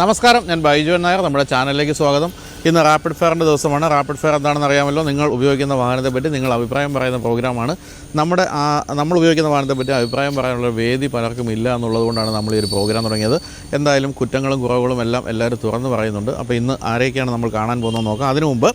നമസ്കാരം ഞാൻ ബൈജു നായർ നമ്മുടെ ചാനലിലേക്ക് സ്വാഗതം. ഇന്ന് റാപ്പിഡ് ഫെയറിന്റെ ദിവസമാണ്. റാപ്പിഡ് ഫെയർ എന്താണെന്ന് അറിയാമല്ലോ നിങ്ങൾ ഉപയോഗിക്കുന്ന വാഹനത്തെ പറ്റി നിങ്ങൾ അഭിപ്രായം പറയുന്ന പ്രോഗ്രാമാണ്. നമ്മുടെ നമ്മൾ ഉപയോഗിക്കുന്ന വാഹനത്തെ പറ്റി അഭിപ്രായം പറയാനുള്ള വേദി പലർക്കും ഇല്ല എന്നുള്ളതുകൊണ്ടാണ് നമ്മൾ ഈ ഒരു പ്രോഗ്രാം തുടങ്ങിയത്. എന്തായാലും കുറ്റങ്ങളും കുറവുകളും എല്ലാം എല്ലാവരും തുറന്നു പറയുന്നുണ്ട്. അപ്പോൾ ഇന്ന് ആരെയൊക്കെയാണ് നമ്മൾ കാണാൻ പോകുന്നത് നോക്കാം. അതിനു മുമ്പ്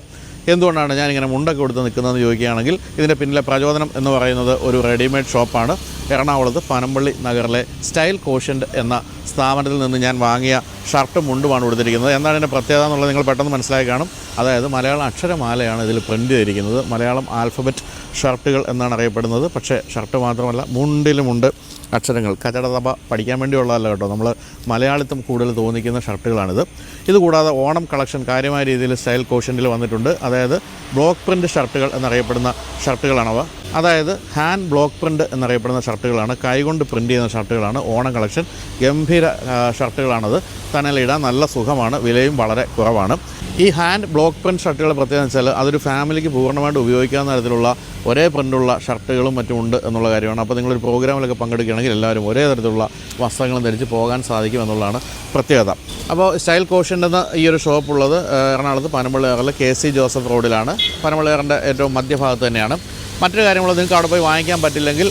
എന്തുകൊണ്ടാണ് ഞാനിങ്ങനെ മുണ്ടൊക്കെ കൊടുത്ത് നിൽക്കുന്നതെന്ന് ചോദിക്കുകയാണെങ്കിൽ ഇതിന്റെ പിന്നിലെ പ്രചോദനം എന്ന് പറയുന്നത് ഒരു റെഡിമെയ്ഡ് ഷോപ്പാണ്. എറണാകുളത്ത് പനമ്പള്ളി നഗറിലെ സ്റ്റൈൽ കോഷ്യന്റ് എന്ന സ്ഥാപനത്തിൽ നിന്ന് ഞാൻ വാങ്ങിയ ഷർട്ടും മുണ്ടുമാണ് കൊടുത്തിരിക്കുന്നത് എന്താണ് ഇതിന്റെ പ്രത്യേകത എന്നുള്ളത് നിങ്ങൾ പെട്ടെന്ന് മനസ്സിലായി കാണും. അതായത് മലയാള അക്ഷരമാലയാണ് ഇതിൽ പ്രിന്റ് ചെയ്തിരിക്കുന്നത്. മലയാളം ആൽഫബറ്റ് ഷർട്ടുകൾ എന്നാണ് അറിയപ്പെടുന്നത്. പക്ഷേ ഷർട്ട് മാത്രമല്ല മുണ്ടിലുമുണ്ട്. അക്ഷരങ്ങൾ. കചടതപ പഠിക്കാൻ വേണ്ടിയുള്ളതല്ല കേട്ടോ. നമ്മൾ മലയാളിത്തം കൂടുതൽ തോന്നിക്കുന്ന ഷർട്ടുകളാണിത്. ഇതുകൂടാതെ ഓണം കളക്ഷൻ കാര്യമായ രീതിയിൽ സ്റ്റൈൽ കോഷ്യന്റിൽ വന്നിട്ടുണ്ട്. അതായത് ബ്ലോക്ക് പ്രിന്റ് ഷർട്ടുകൾ എന്നറിയപ്പെടുന്ന ഷർട്ടുകളാണവ. അതായത് ഹാൻഡ് ബ്ലോക്ക് പ്രിന്റ് എന്നറിയപ്പെടുന്ന ഷർട്ടുകളാണ്. കൈകൊണ്ട് പ്രിന്റ് ചെയ്യുന്ന ഷർട്ടുകളാണ്. ഓണം കളക്ഷൻ ഗംഭീര ഷർട്ടുകളാണത്. തണലിടാൻ നല്ല സുഖമാണ്. വിലയും വളരെ കുറവാണ്. ഈ ഹാൻഡ് ബ്ലോക്ക് പ്രിന്റ് ഷർട്ടുകൾ പ്രത്യേകത വെച്ചാൽ അതൊരു ഫാമിലിക്ക് പൂർണമായിട്ട് ഉപയോഗിക്കാവുന്ന തരത്തിലുള്ള ഒരേ പ്രിന്റുള്ള ഷർട്ടുകളും മറ്റും ഉണ്ട് എന്നുള്ള കാര്യമാണ്. അപ്പോൾ നിങ്ങളൊരു പ്രോഗ്രാമിലൊക്കെ പങ്കെടുക്കുകയാണെങ്കിൽ എല്ലാവരും ഒരേ തരത്തിലുള്ള വസ്ത്രങ്ങൾ ധരിച്ച് പോകാൻ സാധിക്കും എന്നുള്ളതാണ് പ്രത്യേകത. അപ്പോൾ സ്റ്റൈൽ കോഷൻ എന്ന ഈ ഒരു ഷോപ്പ് ഉള്ളത് ഏഹ്, എറണാകുളത്ത് പനമ്പള്ളിയാറിൽ കെ സി ജോസഫ് റോഡിലാണ്. പനമ്പള്ളിയാറിന്റെ ഏറ്റവും മധ്യഭാഗത്ത് തന്നെയാണ്. മറ്റൊരു കാര്യമുള്ളത് നിങ്ങൾക്ക് അവിടെ പോയി വാങ്ങിക്കാൻ പറ്റില്ലെങ്കിൽ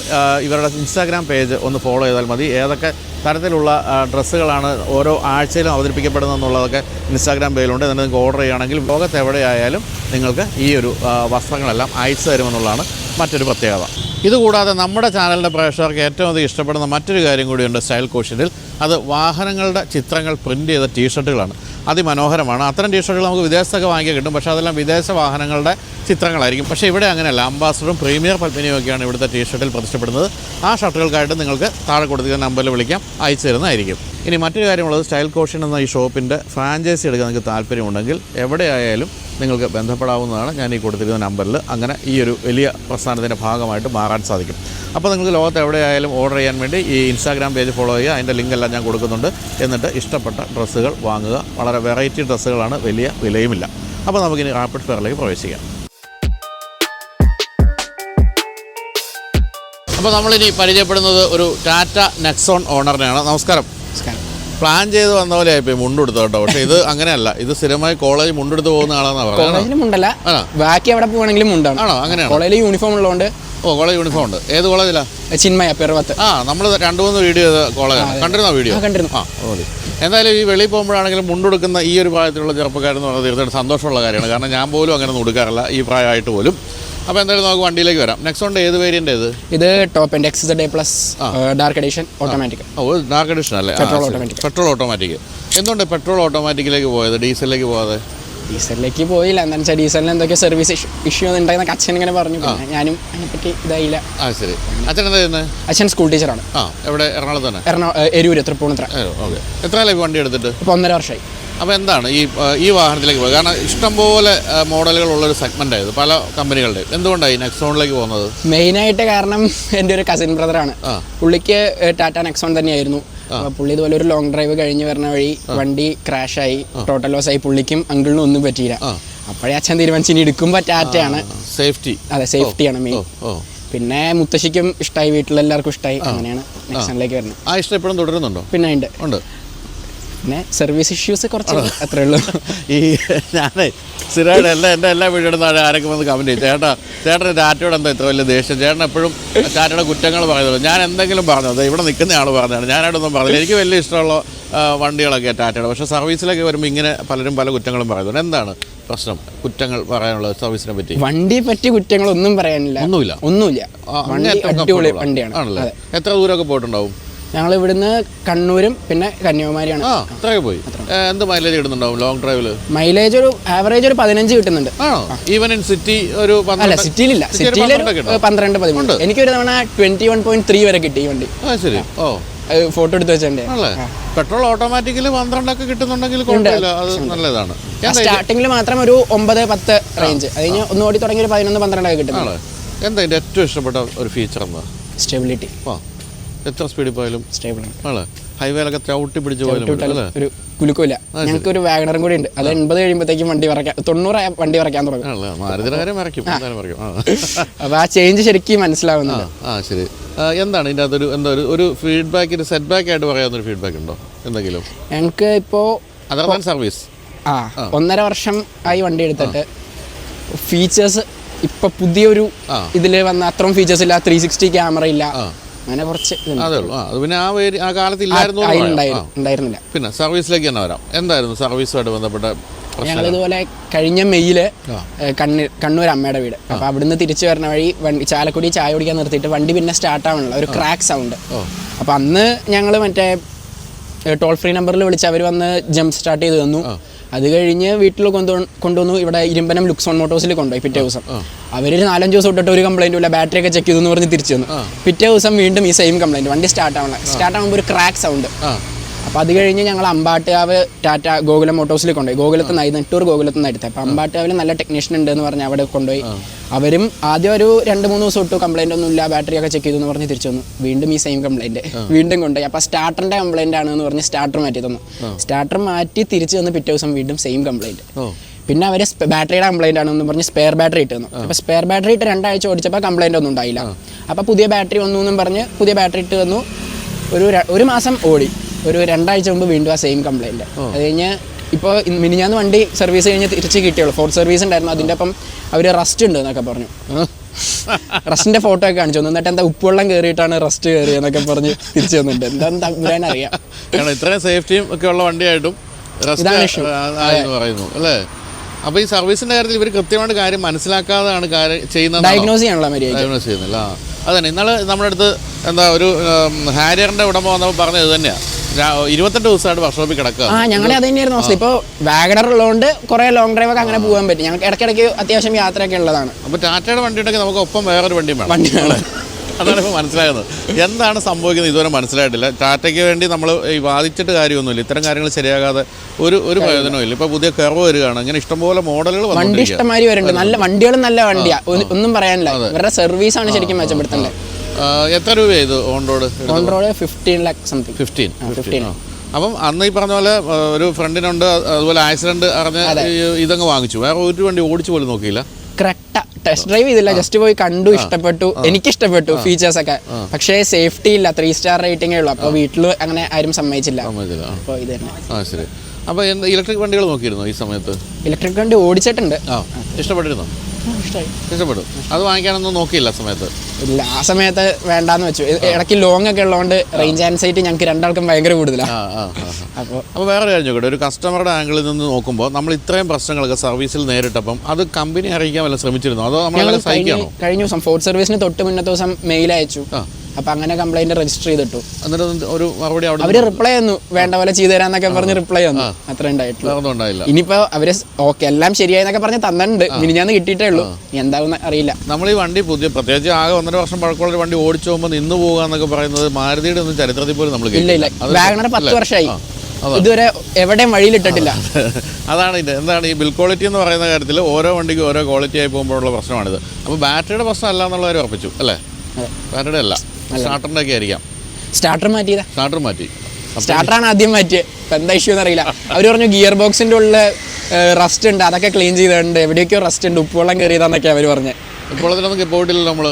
ഇവരുടെ ഇൻസ്റ്റാഗ്രാം പേജ് ഒന്ന് ഫോളോ ചെയ്താൽ മതി. ഏതൊക്കെ തരത്തിലുള്ള ഡ്രസ്സുകളാണ് ഓരോ ആഴ്ചയിലും അവതരിപ്പിക്കപ്പെടുന്നത് എന്നുള്ളതൊക്കെ ഇൻസ്റ്റാഗ്രാം പേജിലുണ്ട്. എന്നിട്ട് നിങ്ങൾക്ക് ഓർഡർ ചെയ്യുകയാണെങ്കിൽ ലോകത്ത് എവിടെയായാലും നിങ്ങൾക്ക് ഈ ഒരു വസ്ത്രങ്ങളെല്ലാം അയച്ചു തരുമെന്നുള്ളതാണ് മറ്റൊരു പ്രത്യേകത. ഇതുകൂടാതെ നമ്മുടെ ചാനലിന്റെ പ്രേക്ഷകർക്ക് ഏറ്റവും അധികം ഇഷ്ടപ്പെടുന്ന മറ്റൊരു കാര്യം കൂടിയുണ്ട് സ്റ്റൈൽ കോഷ്യനിൽ അത് വാഹനങ്ങളുടെ ചിത്രങ്ങൾ പ്രിന്റ് ചെയ്ത ടീഷർട്ടുകളാണ്. അതിമനോഹരമാണ്. അത്തരം ടീഷർട്ടുകൾ നമുക്ക് വിദേശത്തൊക്കെ വാങ്ങിക്കാൻ കിട്ടും. പക്ഷേ അതെല്ലാം വിദേശ വാഹനങ്ങളുടെ ചിത്രങ്ങളായിരിക്കും. പക്ഷേ ഇവിടെ അങ്ങനെയല്ല. അംബാസഡറും പ്രീമിയർ പത്മിനിയും ഒക്കെയാണ് ഇവിടുത്തെ ടീ ഷർട്ടിൽ പ്രതിഷ്ഠപ്പെടുന്നത്. ആ ഷർട്ടുകൾക്കായിട്ട് നിങ്ങൾക്ക് താഴെ കൊടുത്തിരിക്കുന്ന നമ്പറിൽ വിളിക്കാം. അയച്ചു തരുന്നതായിരിക്കും. ഇനി മറ്റൊരു കാര്യമുള്ളത് സ്റ്റൈൽ കോഷൻ എന്ന ഈ ഷോപ്പിന്റെ ഫ്രാഞ്ചൈസി എടുക്കാൻ നിങ്ങൾക്ക് താല്പര്യമുണ്ടെങ്കിൽ എവിടെയായാലും നിങ്ങൾക്ക് ബന്ധപ്പെടാവുന്നതാണ് ഞാൻ ഈ കൊടുത്തിരിക്കുന്ന നമ്പറിൽ. അങ്ങനെ ഈ ഒരു വലിയ പ്രസ്ഥാനത്തിന്റെ ഭാഗമായിട്ട് മാറാൻ സാധിക്കും. അപ്പോൾ നിങ്ങൾക്ക് ലോകത്ത് എവിടെയായാലും ഓർഡർ ചെയ്യാൻ വേണ്ടി ഈ ഇൻസ്റ്റാഗ്രാം പേജ് ഫോളോ ചെയ്യുക. അതിന്റെ ലിങ്ക് എല്ലാം ഞാൻ കൊടുക്കുന്നുണ്ട്. എന്നിട്ട് ഇഷ്ടപ്പെട്ട ഡ്രസ്സുകൾ വാങ്ങുക. വളരെ വെറൈറ്റി ഡ്രസ്സുകളാണ് വലിയ വിലയുമില്ല. അപ്പോൾ നമുക്കിനി റാപ്പിഡ് ഫെയറിലേക്ക് പ്രവേശിക്കാം. അപ്പോൾ നമ്മളിനി പരിചയപ്പെടുന്നത് ഒരു ടാറ്റ നെക്സോൺ ഓണറിനെയാണ്. നമസ്കാരം. പ്ലാൻ ചെയ്ത് വന്ന പോലെ ആയിപ്പോയി മുണ്ടെടുത്തു കേട്ടോ. പക്ഷേ ഇത് അങ്ങനെയല്ല. ഇത് സ്ഥിരമായി കോളേജ് മുണ്ടെടുത്ത് പോകുന്ന കോളേജിലും ബാക്കി എവിടെ മുണ്ടാണ്. ആണോ? അങ്ങനെയാണ്? കോളേജിൽ യൂണിഫോം ഉള്ളതുകൊണ്ട്. ഓ കോളേജ് യൂണിഫോം ഉണ്ട്. ഏത് കോളേജിലാ? ചിന്മയ പിറവത്ത്. ആ നമ്മൾ രണ്ട് മൂന്ന് വീഡിയോ കോളേജാണ് കണ്ടിരുന്നോ വീഡിയോ? കണ്ടിരുന്നു. ആ മതി എന്തായാലും ഈ വെളിയിൽ പോകുമ്പോഴാണെങ്കിലും മുണ്ടെടുക്കുന്ന ഈ ഒരു പ്രായത്തിലുള്ള ചെറുപ്പക്കാരെന്ന് പറഞ്ഞാൽ തീർച്ചയായിട്ടും സന്തോഷമുള്ള കാര്യമാണ്. കാരണം ഞാൻ പോലും അങ്ങനെ ഒന്നും ഉടുക്കാറില്ല ഈ പ്രായമായിട്ട് പോലും. അപ്പോൾ എന്തായാലും നമുക്ക് വണ്ടിയിലേക്ക് വരാം. നെക്സോണിന്റെ ഏത് വേരിയന്റ് ഇത് ഇത് ടോപ്പ് എന്റെ X day plus dark edition automatic oh dark edition അല്ലേ? പെട്രോൾ ഓട്ടോമാറ്റിക് പെട്രോൾ ഓട്ടോമാറ്റിക് എന്തുകൊണ്ട് പെട്രോൾ ഓട്ടോമാറ്റിക്കിലേക്ക് പോയത്? ഡീസലിലേക്ക് പോകാതെ ഡീസലിലേക്ക് പോയില്ല. എന്താണെന്ന് വെച്ചാൽ ഡീസലിന് എന്തൊക്കെ സർവീസ് ഇഷ്യൂ ഉണ്ടായിരുന്ന അച്ഛൻ ഇങ്ങനെ പറഞ്ഞു. ഞാനും അതിനെപ്പറ്റി ഇതായില്ല. ആ ശരി. അച്ഛൻ എന്താ ചെയ്യുന്നത് അച്ഛൻ സ്കൂൾ ടീച്ചറാണ് ആ എവിടെ? എറണാകുളത്ത് തന്നെ? എറണാകുളം എരൂര് തൃപ്പൂണിത്ര ഓക്കെ. എത്ര കാലം വണ്ടി എടുത്തിട്ട്? ഇപ്പോൾ ഒന്നര വർഷമായി അപ്പോൾ എന്താണ്? ഈ ഈ വാഹനത്തിലേക്ക് പോകുക കാരണം ഇഷ്ടംപോലെ മോഡലുകൾ മോഡലുകളുള്ളൊരു സെഗ്മെന്റ് ആയത് പല കമ്പനികളുടെ എന്തുകൊണ്ടാണ് ഈ നെക്സോണിലേക്ക് പോകുന്നത്? മെയിനായിട്ട് കാരണം എന്റെ ഒരു കസിൻ ബ്രദറാണ്. പുള്ളിക്ക് ടാറ്റ നെക്സോൺ തന്നെയായിരുന്നു. പുള്ളി ഇതുപോലെ ഒരു ലോങ് ഡ്രൈവ് കഴിഞ്ഞ് വരുന്ന വഴി വണ്ടി ക്രാഷായി ടോട്ടൽ ലോസ് ആയി. പുള്ളിക്കും അങ്കിളിനും ഒന്നും പറ്റിയില്ല. അപ്പോഴേ അച്ഛൻ തീരുമാനിച്ചു ഇനി എടുക്കുമ്പോൾ ടാറ്റയാണ് സേഫ്റ്റി അതെ സേഫ്റ്റിയാണ് മെയിൻ പിന്നെ മുത്തശ്ശിക്കും ഇഷ്ടമായി വീട്ടിലെല്ലാവർക്കും ഇഷ്ടമായി അങ്ങനെയാണ് നെക്സോണിലേക്ക് വരുന്നത്. ആ ഇഷ്ടം ഇപ്പോഴും തുടരുന്നുണ്ടോ? പിന്നെ ഉണ്ട്. ഉണ്ട്. പിന്നെ സർവീസ് ഇഷ്യൂസ് കുറച്ച് അത്രേ ഉള്ളൂ. ഈ ഞാനേ സ്ഥിരമായിട്ട് എല്ലാ എന്റെ എല്ലാ വീടുകളും താഴെ ആരൊക്കെ വന്ന് കമന്റ് ചെയ്യും? ചേട്ടാ ചേട്ടന്റെ ടാറ്റയോട് എന്താ ഇത്ര വലിയ ദേഷ്യം? ചേട്ടൻ എപ്പോഴും ടാറ്റയുടെ കുറ്റങ്ങൾ പറയുന്നത് ഞാൻ എന്തെങ്കിലും പറഞ്ഞത് ഇവിടെ നിൽക്കുന്ന ആൾ പറഞ്ഞതാണ്. ഞാനായിട്ടൊന്നും പറഞ്ഞില്ല. എനിക്ക് വലിയ ഇഷ്ടമുള്ള വണ്ടികളൊക്കെ ടാറ്റയുടെ പക്ഷേ സർവീസിലൊക്കെ വരുമ്പോൾ ഇങ്ങനെ പലരും പല കുറ്റങ്ങളും പറയുന്നുണ്ട്. എന്താണ് പ്രശ്നം? കുറ്റങ്ങൾ പറയാനുള്ളത് സർവീസിനെ പറ്റി. വണ്ടിയെ പറ്റി കുറ്റങ്ങളൊന്നും പറയാനില്ല. ഒന്നുമില്ല. ഒന്നുമില്ല. വണ്ടി അടിപൊളി വണ്ടിയാണ്. ആണല്ലേ? എത്ര ദൂരമൊക്കെ പോയിട്ടുണ്ടാവും? ഞങ്ങൾ ഇവിടുന്ന് കണ്ണൂരും പിന്നെ കന്യാകുമാരിയാണ്. ആ അത്രയൊക്കെ പോയി. എന്ത് മൈലേജ് കിട്ടുന്നുണ്ടാവും ലോങ് ഡ്രൈവിൽ മൈലേജ് ഒരു ആവറേജ് ഒരു പതിനഞ്ച് കിട്ടുന്നുണ്ട്. ആണോ? ഈവൻ ഇൻ സിറ്റി ഒരു അല്ല സിറ്റിയിലില്ല സിറ്റിയിൽ പന്ത്രണ്ട് പതിമൂന്ന്. എനിക്ക് ഒരു തവണ ട്വന്റി വൺ പോയിന്റ് ത്രീ വരെ കിട്ടി ഈ വണ്ടി. ആ ശരി. ഓ. ഫോട്ടോ എടുത്ത് വെച്ചിട്ടുണ്ട് പെട്രോൾ ഓട്ടോമാറ്റിക്കലി പന്ത്രണ്ടൊക്കെ കിട്ടുന്നുണ്ടെങ്കിൽ കുഴപ്പമില്ല. അത് നല്ലതാണ്. സ്റ്റാർട്ടിങ്ങിൽ മാത്രം ഒരു ഒമ്പത് പത്ത് റേഞ്ച് അത് കഴിഞ്ഞ് ഒന്ന് ഓടി തുടങ്ങി ഒരു പതിനൊന്ന് പന്ത്രണ്ടൊക്കെ കിട്ടുന്നു എന്താ ഏറ്റവും ഇഷ്ടപ്പെട്ട ഒരു ഫീച്ചർ എന്താ? സ്റ്റെബിലിറ്റി ആ. എത്ര സ്പീഡിൽ പോയാലും സ്റ്റേബിൾ ആണ്. ഹൈവേലൊക്കെ ഹൈവേയിലൊക്കെ ചവിട്ടി പിടിച്ച് പോയാലും അല്ലേ? ഒരു കുലുക്കില്ല ഞങ്ങൾക്ക് ഒരു വാഗണറും കൂടി ഉണ്ട്. അത് എൺപത് കഴിയുമ്പോഴത്തേക്കും വണ്ടി വറക്കാൻ തൊണ്ണൂറ് വണ്ടി വരയ്ക്കാൻ തുടങ്ങും. ആണല്ലേ? മാരുതിയുടെ കാര്യം വരയ്ക്കും. എന്തായാലും വരയ്ക്കും. ആ. അപ്പൊ ആ ചേഞ്ച് ശരിക്കും മനസ്സിലാവുന്നുണ്ട്. ആ ശരി. ആ, എന്താണ് ഇതിന്റെ അകത്തൊരു എന്താ ഒരു ഒരു ഫീഡ്ബാക്ക് ഒരു സെറ്റ് ബാക്ക് ആയിട്ട് പറയാവുന്നൊരു ഫീഡ്ബാക്ക് ഉണ്ടോ? എന്തെങ്കിലും? ഞങ്ങൾക്ക് ഇപ്പോൾ അതർ ദാൻ സർവീസ് ആ ഒന്നര വർഷം ആയി വണ്ടി എടുത്തിട്ട് ഫീച്ചേഴ്സ് ഇപ്പൊ പുതിയൊരു ആ. ഇതിൽ വന്ന അത്രയും ഫീച്ചേഴ്സ് ഇല്ല. ത്രീ സിക്സ്റ്റി ക്യാമറ ഇല്ല. അങ്ങനെ കുറച്ച്. അതേ ഉള്ളൂ. ആ അത് പിന്നെ ആ പേര് ആ കാലത്ത് ആ, എന്ന് പറയാം. ആ. ഉണ്ടായിരുന്നില്ല. പിന്നെ സർവീസിലേക്ക് തന്നെ വരാം. എന്തായിരുന്നു സർവീസുമായിട്ട് ബന്ധപ്പെട്ട പ്രശ്നം? ഞങ്ങൾ ഇതുപോലെ കഴിഞ്ഞ മെയ്യിൽ ആ. ഏഹ്, കണ്ണൂർ അമ്മയുടെ വീട്. അപ്പൊ അവിടുന്ന് തിരിച്ചു വരുന്ന വഴി വണ്ടി ചാലക്കുടി ചായ കുടിക്കാൻ നിർത്തിയിട്ട് വണ്ടി പിന്നെ സ്റ്റാർട്ട് ആവണല്ലോ. ഒരു ക്രാക്ക് സൗണ്ട് ഓ. അപ്പൊ അന്ന് ഞങ്ങൾ മറ്റേ ടോൾ ഫ്രീ നമ്പറിൽ വിളിച്ച് അവർ വന്ന് ജംപ് സ്റ്റാർട്ട് ചെയ്ത് തന്നു. അത് കഴിഞ്ഞ് വീട്ടിൽ കൊണ്ടു കൊണ്ടുവന്നു. ഇവിടെ ഇരുമ്പനം ലുക്സോൺ മോട്ടോഴ്സിൽ കൊണ്ടുപോയി പിറ്റേ ദിവസം. അവർ നാലഞ്ച് ദിവസം തൊട്ടിട്ട് ഒരു കംപ്ലൈന്റ് ഇല്ല. ബാറ്ററി ഒക്കെ ചെക്ക് ചെയ്തു എന്ന് പറഞ്ഞ് തിരിച്ചു തന്നു പിറ്റേ ദിവസം വീണ്ടും ഈ സെയിം കംപ്ലൈന്റ് വണ്ടി സ്റ്റാർട്ട് ആവണം സ്റ്റാർട്ട് ആകുമ്പോൾ ഒരു ക്രാക്ക് സൗണ്ട് അപ്പോൾ അത് കഴിഞ്ഞ് ഞങ്ങൾ അമ്പാട്ടുകാവ് ടാറ്റ ഗോകുലം മോട്ടോസിൽ കൊണ്ടുപോയി. ഗോകുലത്ത് നിന്ന് നെട്ടൂർ ഗോകുലത്ത് നിന്ന് എടുത്തത് അപ്പോൾ അമ്പാട്ടുകാവിൽ നല്ല ടെക്നീഷ്യൻ ഉണ്ട് എന്ന് പറഞ്ഞ് അവിടെ കൊണ്ടുപോയി. അവരും ആദ്യം ഒരു രണ്ട് മൂന്ന് ദിവസം ഇട്ടു കംപ്ലൈന്റ് ഒന്നും ഇല്ല ബാറ്ററി ഒക്കെ ചെക്ക് ചെയ്തു എന്ന് പറഞ്ഞ് തിരിച്ചു വന്നു. വീണ്ടും ഈ സെയിം കംപ്ലൈന്റ് വീണ്ടും കൊണ്ടുപോയി. അപ്പോൾ സ്റ്റാർട്ടറിന്റെ കംപ്ലൈന്റ് ആണ് എന്ന് പറഞ്ഞ് സ്റ്റാർട്ടർ മാറ്റി തന്നു. സ്റ്റാർട്ടർ മാറ്റി തിരിച്ചു വന്ന് പിറ്റേ ദിവസം വീണ്ടും സെയിം കംപ്ലൈന്റ് പിന്നെ അവർ ബാറ്ററിയുടെ കംപ്ലൈന്റ് ആണെന്ന് പറഞ്ഞ് സ്പെയർ ബാറ്ററി ഇട്ട് തന്നു. അപ്പോൾ സ്പെയർ ബാറ്ററി ഇട്ട് രണ്ടാഴ്ച ഓടിച്ചപ്പോൾ കംപ്ലൈന്റ് ഒന്നും ഉണ്ടായില്ല. അപ്പോൾ പുതിയ ബാറ്ററി വന്നു എന്നും പറഞ്ഞ് പുതിയ ബാറ്ററി ഇട്ട് തന്നു. ഒരു ഒരു മാസം ഓടി. ഒരു രണ്ടാഴ്ച മുമ്പ് വീണ്ടും ആ സെയിം കംപ്ലൈന്റ് അത് കഴിഞ്ഞ് ഇപ്പോൾ മിനിഞ്ഞാന്ന് വണ്ടി സർവീസ് കഴിഞ്ഞ് തിരിച്ച് കിട്ടിയുള്ളൂ. ഫോർ സർവീസ് ഉണ്ടായിരുന്നു. അതിന്റെ അപ്പം അവർ റസ്റ്റ് ഉണ്ട് എന്നൊക്കെ പറഞ്ഞു. റസ്റ്റിന്റെ ഫോട്ടോ ഒക്കെ കാണിച്ചു. എന്നിട്ട് എന്താ ഉപ്പുവെള്ളം കയറിയിട്ടാണ് റസ്റ്റ് കയറിയെന്നൊക്കെ പറഞ്ഞ് തിരിച്ചു വന്നിട്ട് എന്താണെന്ന് തമ്പുരാൻ അറിയാം. ഇത്രയും സേഫ്റ്റിയും ഒക്കെ ഉള്ള വണ്ടിയായിട്ടും. പറയുന്നു. അല്ലേ? അപ്പോൾ ഈ സർവീസിന്റെ കാര്യത്തിൽ ഇവർ കൃത്യമായിട്ട് കാര്യം മനസ്സിലാക്കാതെയാണ് കാര്യം ചെയ്യുന്നത് ഡയഗ്നോസ് ചെയ്യാനുള്ള ഡയഗ്നോസ് ചെയ്യുന്നില്ല. അതന്നെ. ഇന്നലെ നമ്മുടെ അടുത്ത് എന്താ ഒരു ഹാരിയറിന്റെ ഉടമ വന്നപ്പോൾ പറഞ്ഞത് ഇത് തന്നെയാണ് ഇരുപത്തെട്ട് ദിവസമായിട്ട് വർക്ക്ഷോപ്പിൽ കിടക്കുക ആ ഞങ്ങളെ അത് തന്നെയായിരുന്നു അവസ്ഥ. ഇപ്പോൾ വാഗഡർ ഉള്ളതുകൊണ്ട് കുറേ ലോങ് ഡ്രൈവ് ഒക്കെ അങ്ങനെ പോകാൻ പറ്റും. ഞങ്ങൾക്ക് ഇടയ്ക്കിടയ്ക്ക് അത്യാവശ്യം യാത്രയൊക്കെ ഉള്ളതാണ്. അപ്പോൾ ടാറ്റയുടെ വണ്ടി ഉണ്ടെങ്കിൽ നമുക്ക് ഒപ്പം വേറൊരു വണ്ടിയും വേണം. വണ്ടി വേണം. അതാണ് ഇപ്പോൾ മനസ്സിലാകുന്നത്. എന്താണ് സംഭവിക്കുന്നത് ഇതുവരെ മനസ്സിലായിട്ടില്ല. ടാറ്റയ്ക്ക് വേണ്ടി നമ്മൾ ഈ വാദിച്ചിട്ട് കാര്യമൊന്നുമില്ല. ഇത്തരം കാര്യങ്ങൾ ശരിയാകാതെ ഒരു ഒരു പ്രയോജനവും ഇല്ല ഇപ്പോൾ പുതിയ കെറവ് വരികയാണ്. ഇങ്ങനെ ഇഷ്ടംപോലെ മോഡലുകൾ വണ്ടി ഇഷ്ടമാതിരി വരുന്നുണ്ട് നല്ല വണ്ടികളും നല്ല വണ്ടിയാ. ഒന്നും പറയാനില്ല. ഇവരുടെ സർവീസാണ് ശരിക്കും മെച്ചപ്പെടുത്തേണ്ടത്. എത്ര രൂപ ഇത് on road on road fifteen lakh something fifteen fifteen അപ്പം അന്ന് ഈ പറഞ്ഞ പോലെ ഒരു ഫ്രണ്ടിനുണ്ട് അതുപോലെ ആക്സിഡന്റ് അറിഞ്ഞ് ഇതങ്ങ് വാങ്ങിച്ചു. വേറെ ഒരു വണ്ടി ഓടിച്ചു പോലും നോക്കിയില്ല. കറക്റ്റ ടെസ്റ്റ് ഡ്രൈവ് ചെയ്തില്ല. ജസ്റ്റ് പോയി കണ്ടു ഇഷ്ടപ്പെട്ടു. എനിക്ക് ഇഷ്ടപ്പെട്ടു ഫീച്ചേഴ്സ് ഒക്കെ. പക്ഷേ സേഫ്റ്റി ഇല്ല. ത്രീ സ്റ്റാർ റേറ്റിംഗേ ഉള്ളൂ. അപ്പോൾ വീട്ടിൽ അങ്ങനെ ആരും സമ്മതിച്ചില്ല. സമ്മതിച്ചില്ല. ആ. അപ്പോൾ ഇത് തന്നെ. ആ ശരി. അപ്പോൾ എന്ത് ഇലക്ട്രിക് വണ്ടികൾ നോക്കിയിരുന്നു ഈ സമയത്ത്? ഇലക്ട്രിക് വണ്ടി ഓടിച്ചിട്ടുണ്ട്. ഇഷ്ടപ്പെട്ടിരുന്നോ? ഇഷ്ടമായി ഇഷ്ടപ്പെട്ടു അത് വാങ്ങിക്കാനൊന്നും നോക്കിയില്ല ആ സമയത്ത്. ഇല്ല ആ സമയത്ത് വേണ്ടാന്ന് വെച്ചു. ഇടയ്ക്ക് ലോങ് ഒക്കെ ഉള്ളതുകൊണ്ട് റേഞ്ച് ആൻസൈറ്റി ഞങ്ങൾക്ക് രണ്ടാൾക്കും ഭയങ്കര കൂടുതലാണ് ആ ആ ആ അപ്പോൾ അപ്പോൾ വേറെ കാര്യം ചോദിക്കട്ടെ. ഒരു കസ്റ്റമറുടെ ആംഗിളിൽ നിന്ന് നോക്കുമ്പോൾ നമ്മൾ ഇത്രയും പ്രശ്നങ്ങളൊക്കെ സർവീസിൽ നേരിട്ടപ്പം അത് കമ്പനി അറിയിക്കാൻ വല്ല ശ്രമിച്ചിരുന്നോ? അതോ ഞങ്ങൾ നമ്മൾ കഴിഞ്ഞ സഹിക്കാണോ? കഴിഞ്ഞ ദിവസം ഫോർട്ട് സർവീസിന് തൊട്ട് മുന്നത്തെ ദിവസം മെയിൽ അയച്ചു. ആ. അപ്പൊ അങ്ങനെ കംപ്ലൈന്റ് രജിസ്റ്റർ ചെയ്തിട്ടു. എന്നിട്ട് ഒരു മറുപടി അവർ അവർ റിപ്ലൈ തന്നു വേണ്ട പോലെ ചെയ്തു തരാന്നൊക്കെ പറഞ്ഞ് റിപ്ലൈ തന്നു അത്ര ഉണ്ടായിട്ടുള്ളൂ. ഇനിയിപ്പോ അവർ ഓക്കെ എല്ലാം ശരിയായെന്നൊക്കെ പറഞ്ഞ് തന്നിട്ടുണ്ട്. ഇനി ഞാൻ കിട്ടിയിട്ടേ ഉള്ളൂ. ഇനി എന്താവുന്ന അറിയില്ല. നമ്മൾ ഈ വണ്ടി പുതിയ പ്രത്യേകിച്ച് ആകെ ഒന്നര വർഷം പഴക്കമുള്ള വണ്ടി ഓടിച്ചു പോകുമ്പോൾ നിന്ന് പോകുക എന്നൊക്കെ പറയുന്നത് മാരുതിയുടെ ഒന്നും ചരിത്രത്തിൽ പോലും നമ്മൾ ഇല്ല ഇല്ല. വാഗണർ പത്ത് വർഷമായി ഇതുവരെ എവിടെയും വഴിയിലിട്ടിട്ടില്ല അതാണ് ഇത്. എന്താണ് ഈ ബിൽ ക്വാളിറ്റി എന്ന് പറയുന്ന കാര്യത്തിൽ ഓരോ വണ്ടിക്കും ഓരോ ക്വാളിറ്റി ആയി പോകുമ്പോഴുള്ള പ്രശ്നമാണിത്. അപ്പോൾ ബാറ്ററിയുടെ പ്രശ്നം അല്ല എന്നുള്ള കാര്യം ഉറപ്പിച്ചു അല്ലേ. ബാറ്ററിയുടെ അല്ല. സ്റ്റാർട്ടറിന്റെ ഒക്കെ ആയിരിക്കാം. സ്റ്റാർട്ടർ മാറ്റിയതാ. സ്റ്റാർട്ടർ മാറ്റി. സ്റ്റാർട്ടറാണ് ആദ്യം മാറ്റിയത് ഇപ്പൊ എന്താ ഇഷ്യൂ എന്നറിയില്ല. അവർ പറഞ്ഞു ഗിയർ ബോക്സിന്റെ ഉള്ളിൽ റസ്റ്റ് ഉണ്ട്. അതൊക്കെ ക്ലീൻ ചെയ്തിട്ടുണ്ട്. എവിടെയൊക്കെയോ റസ്റ്റ് ഉണ്ട്. ഉപ്പുവെള്ളം കയറിയതാന്നൊക്കെ അവർ പറഞ്ഞത് നമുക്ക് പോയിട്ടില്ലല്ലോ നമ്മൾ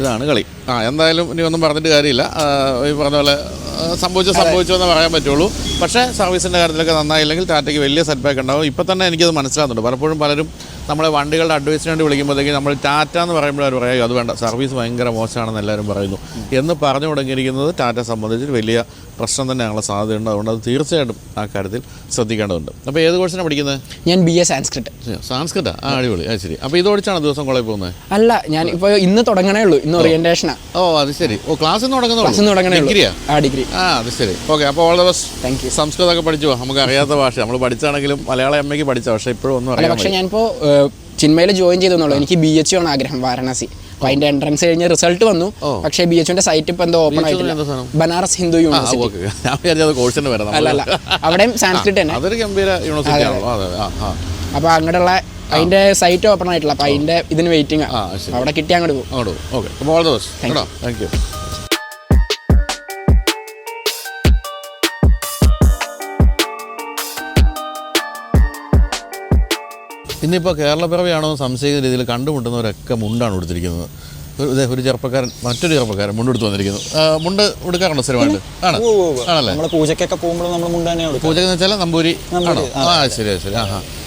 ഇതാണ് കളി. ആ എന്തായാലും ഇനി ഒന്നും പറഞ്ഞിട്ട് കാര്യമില്ല. ഈ പറഞ്ഞ പോലെ സംഭവിച്ചു സംഭവിച്ചു എന്ന് പറയാൻ പറ്റുള്ളൂ. പക്ഷേ സർവീസിന്റെ കാര്യത്തിലൊക്കെ നന്നായില്ലെങ്കിൽ ടാറ്റയ്ക്ക് വലിയ സെറ്റ് ബാക്ക് ഉണ്ടാവും. ഇപ്പം തന്നെ എനിക്കത് മനസ്സിലാകുന്നുണ്ട്. പലപ്പോഴും പലരും നമ്മളെ വണ്ടികളുടെ അഡ്വൈസിന് വേണ്ടി വിളിക്കുമ്പോഴത്തേക്ക് നമ്മൾ ടാറ്റ എന്ന് പറയുമ്പോൾ അവർ പറയും അത് വേണ്ട. സർവീസ് ഭയങ്കര മോശമാണെന്ന് എല്ലാവരും പറയുന്നു. എന്ന് പറഞ്ഞു തുടങ്ങിയിരിക്കുന്നത് ടാറ്റ സംബന്ധിച്ച് വലിയ പ്രശ്നം തന്നെയാണുള്ള സാധ്യതയുണ്ട് അതുകൊണ്ട് അത് തീർച്ചയായിട്ടും ആ കാര്യത്തിൽ ശ്രദ്ധിക്കേണ്ടതുണ്ട്. അപ്പോൾ ഏത് കോഴ്സിനാണ് പഠിക്കുന്നത് ഞാൻ ബി എ സാൻസ്ക്രിറ്റ് സാൻസ്ക്രിറ്റ് ആ? അടിപൊളി. അത് ശരി. അപ്പോൾ ഇതോടിച്ചാണ് ദിവസം കോളേജ് പോകുന്നത് അല്ല ഞാൻ ഇപ്പോൾ ഇന്ന് തുടങ്ങണേ ഉള്ളൂ. ഇന്ന് ഓറിയന്റേഷനാ ഓ അത് ശരി. ഓ ക്ലാസ് ക്ലാസ് തുടങ്ങണേ ഉള്ളൂ. ഡിഗ്രിയാ ആ? ഡിഗ്രി ആ അത് ശരി. ഓക്കെ അപ്പോൾ all the best thank you സംസ്കൃതമൊക്കെ പഠിച്ചു. നമുക്ക് അറിയാത്ത ഭാഷ. നമ്മൾ പഠിച്ചാണെങ്കിലും മലയാളം എം എക്ക് പഠിച്ച പക്ഷേ ഇപ്പോഴും ഒന്നും അല്ല അറിയാൻ പക്ഷെ ഞാനിപ്പോൾ ചിന്മയിൽ ജോയിൻ ചെയ്തെന്നുള്ളൂ. എനിക്ക് ബി എച്ച് ആണ് ആഗ്രഹം വാരണാസി. അപ്പോൾ അതിന്റെ എൻട്രൻസ് കഴിഞ്ഞ റിസൾട്ട് വന്നു. ഓ. പക്ഷേ ബി എച്ചിന്റെ സൈറ്റ് ഇപ്പം എന്തോ ഓപ്പൺ BHU ആയിട്ടില്ല. എന്താ സാധനം? ബനാറസ് ഹിന്ദു ആ യൂണിവേഴ്സിറ്റി ഓക്കെ. ഞാൻ വിചാരിച്ചത് കോഴ്സിന് വരാം അല്ല അല്ല അവിടെയും സാൻസ്ക്രിറ്റ് തന്നെ. അതൊരു ഗംഭീര യൂണിവേഴ്സിറ്റി ആണല്ലോ. അതെ. ആ ആ. അപ്പോൾ അങ്ങോട്ടുള്ള അതിന്റെ സൈറ്റ് ഓപ്പൺ ആയിട്ടില്ല അപ്പൊ അതിന്റെ ഇതിന് വെയിറ്റിംഗ് അവിടെ കിട്ടി അങ്ങോട്ട് പോകും. അങ്ങോട്ട് ഓക്കെ. അപ്പോൾ all the best thank you ഇന്നിപ്പോൾ കേരളപ്പിറവിയാണോ എന്ന് സംശയിക്കുന്ന രീതിയിൽ കണ്ടുമുട്ടുന്നവരൊക്കെ മുണ്ടാണ് കൊടുത്തിരിക്കുന്നത്. ഒരു ഒരു ചെറുപ്പക്കാരൻ മറ്റൊരു ചെറുപ്പക്കാരൻ മുണ്ടെടുത്ത് വന്നിരിക്കുന്നു. മുണ്ട് ഉടുക്കാറുണ്ടോ സ്ഥിരമായിട്ട്? ആണ്. ആണല്ലേ? പൂജക്കൊക്കെ പോകുമ്പോൾ നമ്മൾ മുണ്ട് തന്നെയാണ് പൂജക്കെന്ന് വെച്ചാൽ നമ്പൂരി ആണോ? ആ. ശരി ശരി. ആ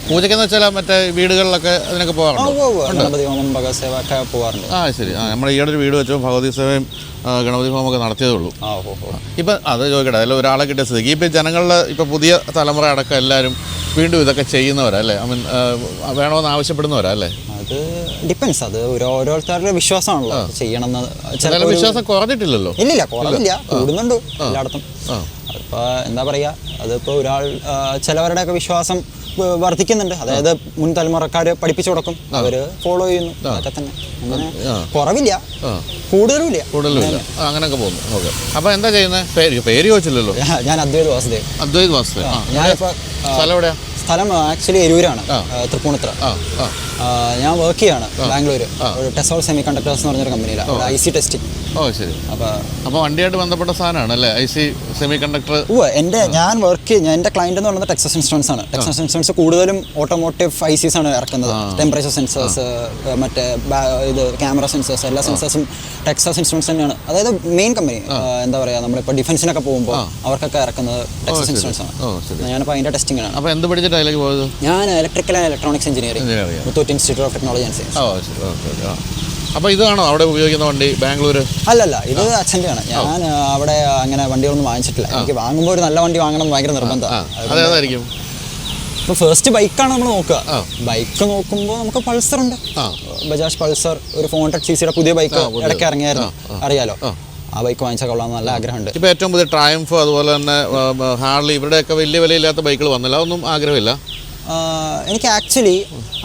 ആ പൂജക്കെന്ന് വെച്ചാൽ മറ്റേ വീടുകളിലൊക്കെ അതിനൊക്കെ പോകാറുണ്ടോ? ഗണപതി ഹോമം ഭഗവത്സേവ ഒക്കെ പോകാറുണ്ട് ആ ശരി. ആ നമ്മൾ ഈയിടെ ഒരു വീട് വെച്ചപ്പോൾ ഭഗവതി സേവയും ഗണപതി ഹോമൊക്കെ നടത്തിയതേ ഉള്ളൂ ഇപ്പം അത് ചോദിക്കട്ടെ അതിൽ ഒരാളെ കിട്ടിയ സ്ഥിതിക്ക്. ഇപ്പം ജനങ്ങളുടെ ഇപ്പം പുതിയ തലമുറ അടക്കം എല്ലാവരും വീണ്ടും ഇതൊക്കെ ചെയ്യുന്നവരല്ലേ? ഐ മീൻ വേണമെന്ന് ആവശ്യപ്പെടുന്നവരാ അല്ലേ? അത് ഡിപ്പെൻസ്. അത് ഓരോരുത്തരുടെ വിശ്വാസമാണല്ലോ ചെയ്യണമെന്ന്. ചില വിശ്വാസം കുറഞ്ഞിട്ടില്ലല്ലോ? ഇല്ലില്ല കുറവില്ല. കൂടുന്നുണ്ട് എല്ലായിടത്തും. അപ്പോൾ എന്താ പറയാ അതിപ്പോ ഒരാൾ ചിലവരുടെ ചിലവരുടെയൊക്കെ വിശ്വാസം വർദ്ധിക്കുന്നുണ്ട്. അതായത് മുൻ തലമുറക്കാർ പഠിപ്പിച്ചു കൊടുക്കും. അവർ ഫോളോ ചെയ്യുന്നു. അതൊക്കെ തന്നെ. അങ്ങനെ കുറവില്ല. ആ. കൂടുതലുമില്ല. കൂടുതലും ഇല്ല കൂടുതലും അങ്ങനെയൊക്കെ പോകുന്നു. ഓക്കെ. അപ്പോൾ എന്താ ചെയ്യുന്നത് പേര് പേര് ചോദിച്ചില്ലല്ലോ. ഞാൻ- അദ്വൈത് വാസുദേവ്. അദ്വൈത് വാസുദേവ്. ഞാനിപ്പോ സ്ഥലം എവിടെയാ? സ്ഥലം ആക്ച്വലി എരൂരാണ്. ആ. ഞാൻ വർക്ക് ചെയ്യാണ് ബാംഗ്ലൂർ ഒരു ടെസോൾ സെമി കണ്ടക്ടേഴ്സ് എന്ന് പറഞ്ഞൊരു കമ്പനിയിലാണ് ഐ സി ടെസ്റ്റിംഗ് ഓ ശരി. അപ്പോൾ അപ്പോൾ വണ്ടിയായിട്ട് ബന്ധപ്പെട്ട സാധനമാണ് അല്ലേ? ഐ സി സെമി കണ്ടക്ടർ ഓ എന്റെ ഞാൻ വർക്ക് ഞാൻ എന്റെ ക്ലയന്റ് എന്ന് പറയുന്നത് ടെക്സസ് ഇൻസ്ട്രൻസ് ആണ്. ടെക്സസ് ഇൻസ്ട്രൻസ് കൂടുതലും ഓട്ടോമോട്ടീവ് ഐ സീസ് ആണ് ഇറക്കുന്നത്. ടെമ്പറേച്ചർ സെൻസേഴ്സ് മറ്റേ ഇത് ക്യാമറ സെൻസേഴ്സ് എല്ലാ സെൻസേഴ്സും ടെക്സസ് ഇൻസ്ട്രൻസ് തന്നെയാണ്. അതായത് മെയിൻ കമ്പനി എന്താ പറയുക നമ്മളിപ്പോൾ ഡിഫൻസിനൊക്കെ പോകുമ്പോൾ അവർക്കൊക്കെ ഇറക്കുന്നത് ടെക്സസ് ഇൻസ്ട്രൻസ് ആണ്. ഞാനിപ്പോൾ അതിന്റെ ടെസ്റ്റിംഗ് ആണ് അപ്പോൾ എന്ത് പഠിച്ചിട്ട് അതിലേക്ക് പോയത്? ഞാൻ electrical and electronics engineering Muthoot institute of technology and science oh ശരി ഓക്കെ ഓക്കെ ആ അപ്പോൾ ഇതാണോ അവിടെ ഉപയോഗിക്കുന്ന വണ്ടി ബാംഗ്ലൂർ അല്ലല്ല ഇത് അച്ഛന്റെയാണ്. ഞാൻ അവിടെ അങ്ങനെ വണ്ടികളൊന്നും വാങ്ങിച്ചിട്ടില്ല. എനിക്ക് വാങ്ങുമ്പോൾ ഒരു നല്ല വണ്ടി വാങ്ങണം ഭയങ്കര നിർബന്ധമാണ്. ഇപ്പോൾ ഫസ്റ്റ് ബൈക്കാണ് നമ്മൾ നോക്കുക. ബൈക്ക് നോക്കുമ്പോൾ നമുക്ക് പൾസർ ഉണ്ട്. ബജാജ് പൾസർ ഒരു ഫോർ ഹൺഡ്രഡ് സി സിയുടെ പുതിയ ബൈക്ക്. ഇടയ്ക്ക് ഇറങ്ങിയായിരുന്നു. അറിയാലോ? ആ. ബൈക്ക് വാങ്ങിച്ചാൽ കൊള്ളാം നല്ല ആഗ്രഹമുണ്ട്. ഇപ്പോൾ ഏറ്റവും പുതിയ ട്രയംഫ് അതുപോലെ തന്നെ ഹാർലി ഇവിടെയൊക്കെ വലിയ വിലയില്ലാത്ത ബൈക്കുകൾ വന്നില്ല. അതൊന്നും ആഗ്രഹമില്ല. എനിക്ക് ആക്ച്വലി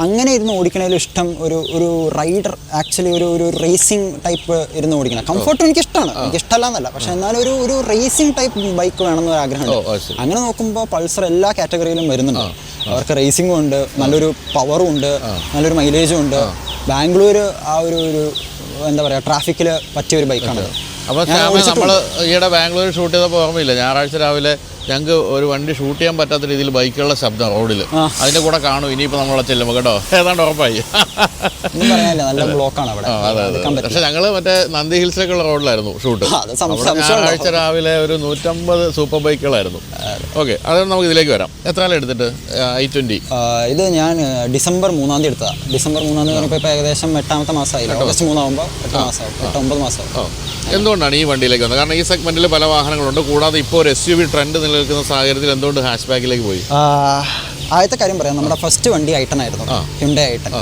അങ്ങനെ ഇരുന്ന് ഓടിക്കണതിൽ ഇഷ്ടം ഒരു ഒരു റൈഡർ ആക്ച്വലി ഒരു ഒരു റേസിംഗ് ടൈപ്പ് ഇരുന്ന് ഓടിക്കണം. കംഫർട്ട് എനിക്ക് ഇഷ്ടമാണ് എനിക്ക് ഇഷ്ടമല്ല എന്നല്ല പക്ഷെ എന്നാലും ഒരു ഒരു റേസിംഗ് ടൈപ്പ് ബൈക്ക് വേണമെന്ന് ഓ, ആഗ്രഹമുണ്ട് അങ്ങനെ നോക്കുമ്പോൾ പൾസർ എല്ലാ കാറ്റഗറിയിലും വരുന്നുണ്ട്. അവർക്ക് റേസിംഗും ഉണ്ട് നല്ലൊരു പവറും ഉണ്ട് നല്ലൊരു മൈലേജും ഉണ്ട്. ബാംഗ്ലൂർ ആ ഒരു ഒരു എന്താ പറയുക ട്രാഫിക്കിൽ പറ്റിയ ഒരു ബൈക്കാണ് അപ്പോൾ നമ്മൾ ഈയിടെ ബാംഗ്ലൂർ ഷൂട്ട് ചെയ്തപ്പോൾ ഓർമ്മയില്ല? ഞായറാഴ്ച രാവിലെ ഞങ്ങൾക്ക് ഒരു വണ്ടി ഷൂട്ട് ചെയ്യാൻ പറ്റാത്ത രീതിയിൽ ബൈക്കുകളുടെ ശബ്ദം റോഡിൽ അതിന്റെ കൂടെ കാണും ഇനിയിപ്പോൾ നമ്മളെ ചെല്ലുമ്പോൾ കേട്ടോ. ഏതാണ്ട് ഉറപ്പായി. പക്ഷെ ഞങ്ങൾ മറ്റേ നന്ദി ഹിൽസിലേക്കുള്ള റോഡിലായിരുന്നു ഷൂട്ട്? ഞായറാഴ്ച രാവിലെ ഒരു നൂറ്റമ്പത് സൂപ്പർ ബൈക്കുകളായിരുന്നു ഓക്കെ അത് നമുക്ക് ഇതിലേക്ക് വരാം. എത്ര കാലം എടുത്തിട്ട് ഐ ട്വന്റി ആ, ഇത് ഞാൻ ഡിസംബർ മൂന്നാം തീയതി എടുത്തതാണ് ഡിസംബർ മൂന്നാം തീയതി പറഞ്ഞപ്പോൾ ഏകദേശം എട്ടാമത്തെ മാസമായി ഓഗസ്റ്റ് മൂന്നാകുമ്പോൾ എട്ട് മാസമാവും. എട്ട് ഒമ്പത് മാസമാവും. എന്തുകൊണ്ടാണ് ഈ വണ്ടിയിലേക്ക് വന്നത്? കാരണം ഈ സെഗ്മെന്റിൽ പല വാഹനങ്ങളുണ്ട്. കൂടാതെ ഇപ്പോൾ ഒരു എസ് യു വി ട്രെൻഡ് നിലനിൽക്കുന്ന സാഹചര്യത്തിൽ എന്തുകൊണ്ട് ഹാഷ് ബാക്കിലേക്ക് പോയി ആദ്യത്തെ കാര്യം പറയാം. നമ്മുടെ ഫസ്റ്റ് വണ്ടി ഐട്ടൺ ആയിരുന്നു. ഹ്യുണ്ടേ ഐട്ടൺ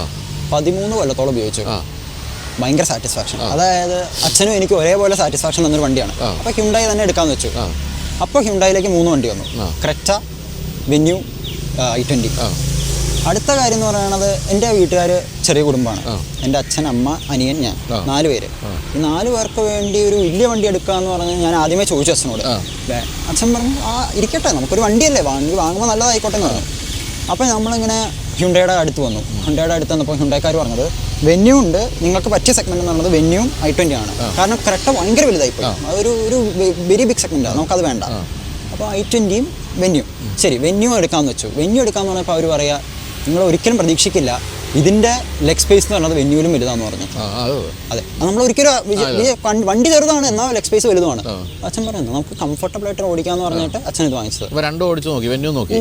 പതിമൂന്ന് കൊല്ലത്തോളം ഉപയോഗിച്ചു. ഭയങ്കര സാറ്റിസ്ഫാക്ഷൻ അതായത് അച്ഛനും എനിക്ക് ഒരേപോലെ സാറ്റിസ്ഫാക്ഷൻ തന്നൊരു വണ്ടിയാണ്. അപ്പോൾ ഹ്യുണ്ടായി തന്നെ എടുക്കാന്ന് വെച്ചു. അപ്പോൾ ഹ്യുണ്ടായിലേക്ക് മൂന്ന് വണ്ടി വന്നു. ക്രെറ്റ വെന്യൂ ഐ ട്വന്റി അടുത്ത കാര്യം എന്ന് പറയുന്നത് എന്റെ വീട്ടുകാർ ചെറിയ കുടുംബമാണ്. എന്റെ അച്ഛൻ അമ്മ അനിയൻ ഞാൻ നാല് പേര്. ഈ നാല് പേർക്ക് വേണ്ടി ഒരു വലിയ വണ്ടി എടുക്കുക എന്ന് പറഞ്ഞാൽ ഞാൻ ആദ്യമേ ചോദിച്ചു അച്ഛനോട്. അച്ഛൻ പറഞ്ഞു ആ ഇരിക്കട്ടെ നമുക്കൊരു വണ്ടിയല്ലേ വാങ്ങി വാങ്ങുമ്പോൾ നല്ലതായിക്കോട്ടെ എന്ന് പറഞ്ഞു. അപ്പോൾ നമ്മളിങ്ങനെ ഹ്യുണ്ടയുടെ അടുത്ത് വന്നു. ഹ്യുണ്ടയുടെ അടുത്ത് വന്നപ്പോൾ ഹ്യുണ്ടായക്കാർ പറഞ്ഞത് വെന്യൂ ഉണ്ട് നിങ്ങൾക്ക് പറ്റിയ സെഗ്മെന്റ് എന്ന് പറയുന്നത് വെന്യൂം ഐ ട്വന്റി ആണ്. കാരണം കറക്റ്റ് ഭയങ്കര വലുതായിപ്പോയി അതൊരു ഒരു വെരി ബിഗ് സെഗ്മെന്റാണ് നമുക്കത് വേണ്ട. അപ്പോൾ ഐ ട്വന്റിയും വെന്യൂ ശരി വെന്യൂ എടുക്കാമെന്ന് വെച്ചു. വെന്യൂ എടുക്കാമെന്ന് പറഞ്ഞപ്പോൾ അവർ പറയുക നിങ്ങൾ ഒരിക്കലും പ്രതീക്ഷിക്കില്ല. ഇതിന്റെ ലെഗ് സ്പേസ് എന്ന് പറയുന്നത് വെന്യൂലും വലുതാന്ന് പറഞ്ഞു. അതെ നമ്മൾ ഒരിക്കലും വണ്ടി- ചെറുതാണ് എന്നാൽ ലെഗ് സ്പേസ് വലുതാണ് അച്ഛൻ പറയുന്നത് നമുക്ക് കംഫർട്ടബിൾ ആയിട്ട് ഓടിക്കാന്ന് പറഞ്ഞിട്ട് അച്ഛൻ ഇത് വാങ്ങിച്ചത്. രണ്ടും ഓടിച്ചു നോക്കി വെന്യൂ നോക്കി?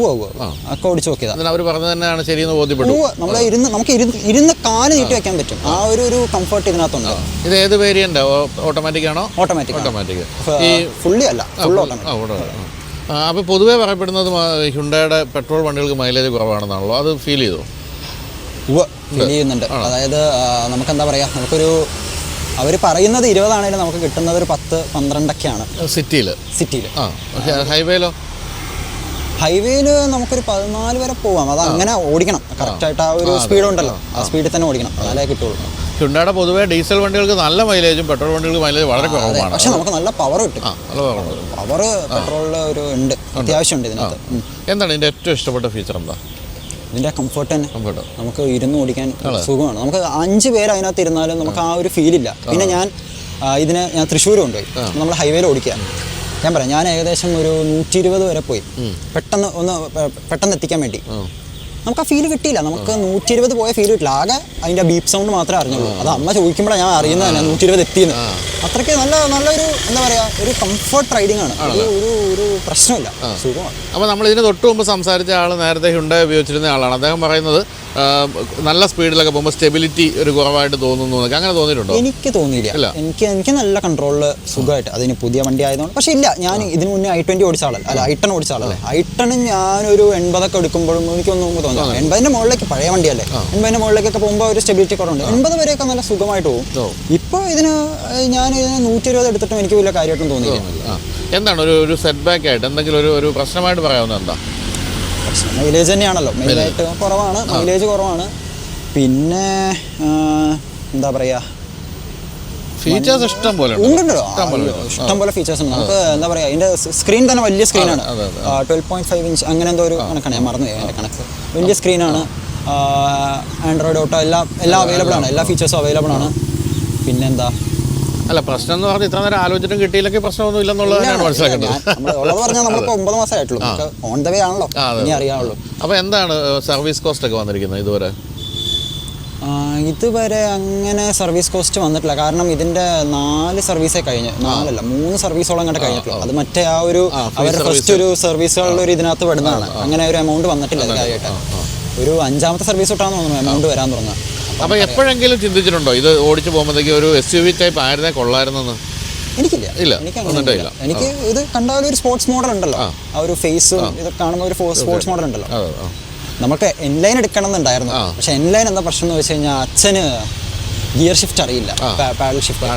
ഒക്കെ ഓടിച്ചു നോക്കിയതാണ് അവർ പറഞ്ഞത് തന്നെയാണ് ശരിയെന്ന് ബോധ്യപ്പെട്ടു. നമ്മൾ ഇരുന്ന് നമുക്ക് ഇരുന്ന് ഇരുന്ന് കാൽ നീട്ടി വെക്കാൻ പറ്റും. ആ. ഒരു ഒരു കംഫർട്ട് ഇതിനകത്തുണ്ട്. ഇത് ഏത് വേരിയന്റ് ഓട്ടോമാറ്റിക് ആണോ? ഓട്ടോമാറ്റിക് ഓട്ടോമാറ്റിക് ഈ ഫുള്ളി അല്ല. ഫുൾ ഓട്ടോമാറ്റിക് അപ്പോൾ പൊതുവേ പറയപ്പെടുന്നത് ഹുണ്ടയുടെ പെട്രോൾ വണ്ടികൾക്ക് മൈലേജ് കുറവാണെന്നാണല്ലോ. അത് ഫീൽ ചെയ്തു? ഫീൽ ചെയ്യുന്നുണ്ട്. അതായത് നമുക്ക് നമുക്കെന്താ പറയുക നമുക്കൊരു അവർ പറയുന്നത് ഇരുപതാണെങ്കിലും നമുക്ക് കിട്ടുന്നത് ഒരു പത്ത് പന്ത്രണ്ടൊക്കെയാണ്. സിറ്റിയിൽ സിറ്റിയിൽ ഹൈവേയിലോ? ഹൈവേയിൽ നമുക്കൊരു പതിനാല് വരെ പോവാം. അത് അങ്ങനെ ഓടിക്കണം. കറക്റ്റായിട്ട് ആ ഒരു സ്പീഡ് ഉണ്ടല്ലോ ആ സ്പീഡിൽ തന്നെ ഓടിക്കണം. എന്നാലേ കിട്ടുള്ളൂ. ഹുണ്ടയുടെ പൊതുവേ ഡീസൽ വണ്ടികൾക്ക് നല്ല മൈലേജും പെട്രോൾ വണ്ടികൾക്ക് മൈലേജ് വളരെ കുറവാണ്. പക്ഷെ നമുക്ക് നല്ല പവർ കിട്ടും. നല്ല കുറവുണ്ട് പവർ പെട്രോളിൽ ഒരു ഉണ്ട് അത്യാവശ്യമുണ്ട് ഇതിനകത്ത്. എന്താണ് ഇതിന്റെ ഏറ്റവും ഇഷ്ടപ്പെട്ട ഫീച്ചർ എന്താ? ഇതിന്റെ കംഫർട്ട് തന്നെ. നമുക്ക് ഇരുന്ന് ഓടിക്കാൻ സുഖമാണ്. നമുക്ക് അഞ്ച് പേര് അതിനകത്ത് ഇരുന്നാലും നമുക്ക് ആ ഒരു ഫീൽ ഇല്ല. പിന്നെ ഞാൻ ഇതിന് ഞാൻ തൃശ്ശൂർ കൊണ്ടുപോയി. നമ്മൾ ഹൈവേയിൽ ഓടിക്കുക. ഞാൻ പറയാം ഞാൻ ഏകദേശം ഒരു നൂറ്റി ഇരുപത് വരെ പോയി. പെട്ടെന്ന് ഒന്ന് പെട്ടെന്ന് എത്തിക്കാൻ വേണ്ടി. നമുക്ക് ആ ഫീൽ കിട്ടിയില്ല. നമുക്ക് നൂറ്റി ഇരുപത് പോയ ഫീൽ കിട്ടില്ല ആകെ അതിന്റെ ബീപ് സൗണ്ട് മാത്രമേ അറിഞ്ഞുള്ളൂ. അത് അമ്മ ചോദിക്കുമ്പോഴാണ് ഞാൻ അറിയുന്നത് തന്നെ നൂറ്റി ഇരുപത് എത്തിയെന്ന് അത്രയ്ക്ക് നല്ല നല്ലൊരു എന്താ പറയാ ഒരു കംഫർട്ട് റൈഡിംഗ് ആണ്. ഒരു ഒരു പ്രശ്നമില്ല. സുഖമാണ്. അപ്പോൾ നമ്മൾ ഇതിന് തൊട്ട് മുമ്പ് സംസാരിച്ച ആൾ നേരത്തെ ഹുണ്ടായി ഉപയോഗിച്ചിരുന്ന ആളാണ്. അദ്ദേഹം പറയുന്നത് നല്ല സ്പീഡിലൊക്കെ പോകുമ്പോൾ സ്റ്റെബിലിറ്റി ഒരു കുറവായിട്ട് തോന്നുന്നു അങ്ങനെ തോന്നിയിട്ടുണ്ടോ? എനിക്ക് തോന്നിയില്ല. എനിക്ക് എനിക്ക് നല്ല കൺട്രോളിൽ സുഖമായിട്ട് അതിന് പുതിയ വണ്ടി ആയതുകൊണ്ട്. പക്ഷേ ഇല്ല ഞാൻ ഇതിന് മുന്നേ ഐ ട്വന്റി ഓടിച്ച ആളല്ല അല്ല ഐ ടൺ ഓടിച്ച ആളല്ലേ ഐ ടെണ്ണും ഞാനൊരു എൺപതൊക്കെ എടുക്കുമ്പോഴും എനിക്കൊന്നും തോന്നുന്നു എൺപതിന്റെ മുകളിലേക്ക് പഴയ വണ്ടിയല്ലേ? എൺപതിന്റെ മുകളിലേക്കൊക്കെ പോകുമ്പോൾ ഒരു സ്റ്റെബിലിറ്റി കുറവുണ്ട്. എൺപത് വരെയൊക്കെ നല്ല സുഖമായിട്ട് പോകും. ഇപ്പോൾ ഇതിന് ഞാൻ ഇതിന് നൂറ്റി ഇരുപത് എടുത്തിട്ടും എനിക്ക് വലിയ കാര്യമായിട്ടും തോന്നിയില്ല. എന്താണ് ഒരു ഒരു സെറ്റ് ബാക്ക് ആയിട്ട് എന്തെങ്കിലും ഒരു ഒരു പ്രശ്നമായിട്ട് പറയാവുന്നത് എന്താ മൈലേജ് തന്നെയാണല്ലോ. മെയിനായിട്ട് കുറവാണ്. മൈലേജ് കുറവാണ്. പിന്നെ എന്താ പറയാ? ഫീച്ചേഴ്സ് ഇഷ്ടം പോലെ ഉണ്ട് ഉണ്ടല്ലോ. ഇഷ്ടം പോലെ ഫീച്ചേഴ്സ് ഉണ്ട്. നമുക്ക് എന്താ പറയാ അതിന്റെ സ്ക്രീൻ തന്നെ വലിയ സ്ക്രീനാണ് ട്വൽവ് പോയിന്റ് ഫൈവ് ഇഞ്ച് അങ്ങനെ എന്തോ ഒരു കണക്കാണ്. ഞാൻ മറന്നു അതിന്റെ കണക്ക്. വലിയ സ്ക്രീനാണ് ആൻഡ്രോയിഡ് ഓട്ടോ എല്ലാം എല്ലാം അവൈലബിൾ ആണ്. എല്ലാ ഫീച്ചേഴ്സും അവൈലബിൾ ആണ്. പിന്നെന്താ? അല്ല പ്രശ്നം എന്ന് പറഞ്ഞാൽ ഇത്ര നേരം ആലോചിച്ചിട്ടും കിട്ടിയില്ലെങ്കിൽ പ്രശ്നമൊന്നും ഇല്ലെന്നുള്ളതാണ് നമ്മളിപ്പോൾ ഒമ്പത് മാസമായിട്ടുള്ളൂ ഓൺ ദ വേ ആണല്ലോ. ഇനി അറിയാനുള്ളൂ. അപ്പോൾ എന്താണ് സർവീസ് കോസ്റ്റ് ഒക്കെ വന്നിരിക്കുന്നത് ഇതുവരെ? ഇതുവരെ അങ്ങനെ സർവീസ് കോസ്റ്റ് വന്നിട്ടില്ല. കാരണം ഇതിന്റെ നാല് സർവീസേ കഴിഞ്ഞ്. നാലല്ല മൂന്ന് സർവീസോളം അങ്ങോട്ട് കഴിഞ്ഞിട്ടുള്ളൂ. അത് മറ്റേ ആ ഒരു അവരുടെ ഫസ്റ്റ് ഒരു സർവീസുകളുടെ ഒരു ഇതിനകത്ത് പെടുന്നതാണ്. അങ്ങനെ ഒരു എമൗണ്ട് വന്നിട്ടില്ല കാര്യമായിട്ട് ഒരു അഞ്ചാമത്തെ സർവീസ് തൊട്ടാന്ന് തോന്നുന്നു എമൗണ്ട് വരാൻ തുടങ്ങുക. അപ്പോൾ എപ്പോഴെങ്കിലും ചിന്തിച്ചിട്ടുണ്ടോ? ഇത് ഓടിച്ചു പോകുമ്പോഴത്തേക്ക് ഒരു എസ് യു വി ടൈപ്പ് ആയിരുന്നേ കൊള്ളായിരുന്നെന്ന്? എനിക്കില്ല. ഇല്ല, എനിക്ക് വന്നിട്ടേ അങ്ങനെ ഇല്ല. എനിക്ക് ഇത് കണ്ടാൽ ഒരു സ്പോർട്സ് മോഡൽ ഉണ്ടല്ലോ. ആ. ഒരു ഫേസും ഇത് കാണുമ്പോൾ ഒരു സ്പോർട്സ് മോഡൽ ഉണ്ടല്ലോ. നമുക്ക് എൻലൈൻ എടുക്കണം എന്നുണ്ടായിരുന്നു. പക്ഷെ എൻലൈൻ എന്താ പ്രശ്നം എന്ന് വെച്ച് കഴിഞ്ഞാൽ അച്ഛന് ഗിയർ ഷിഫ്റ്റ് അറിയില്ല. Paddle shift.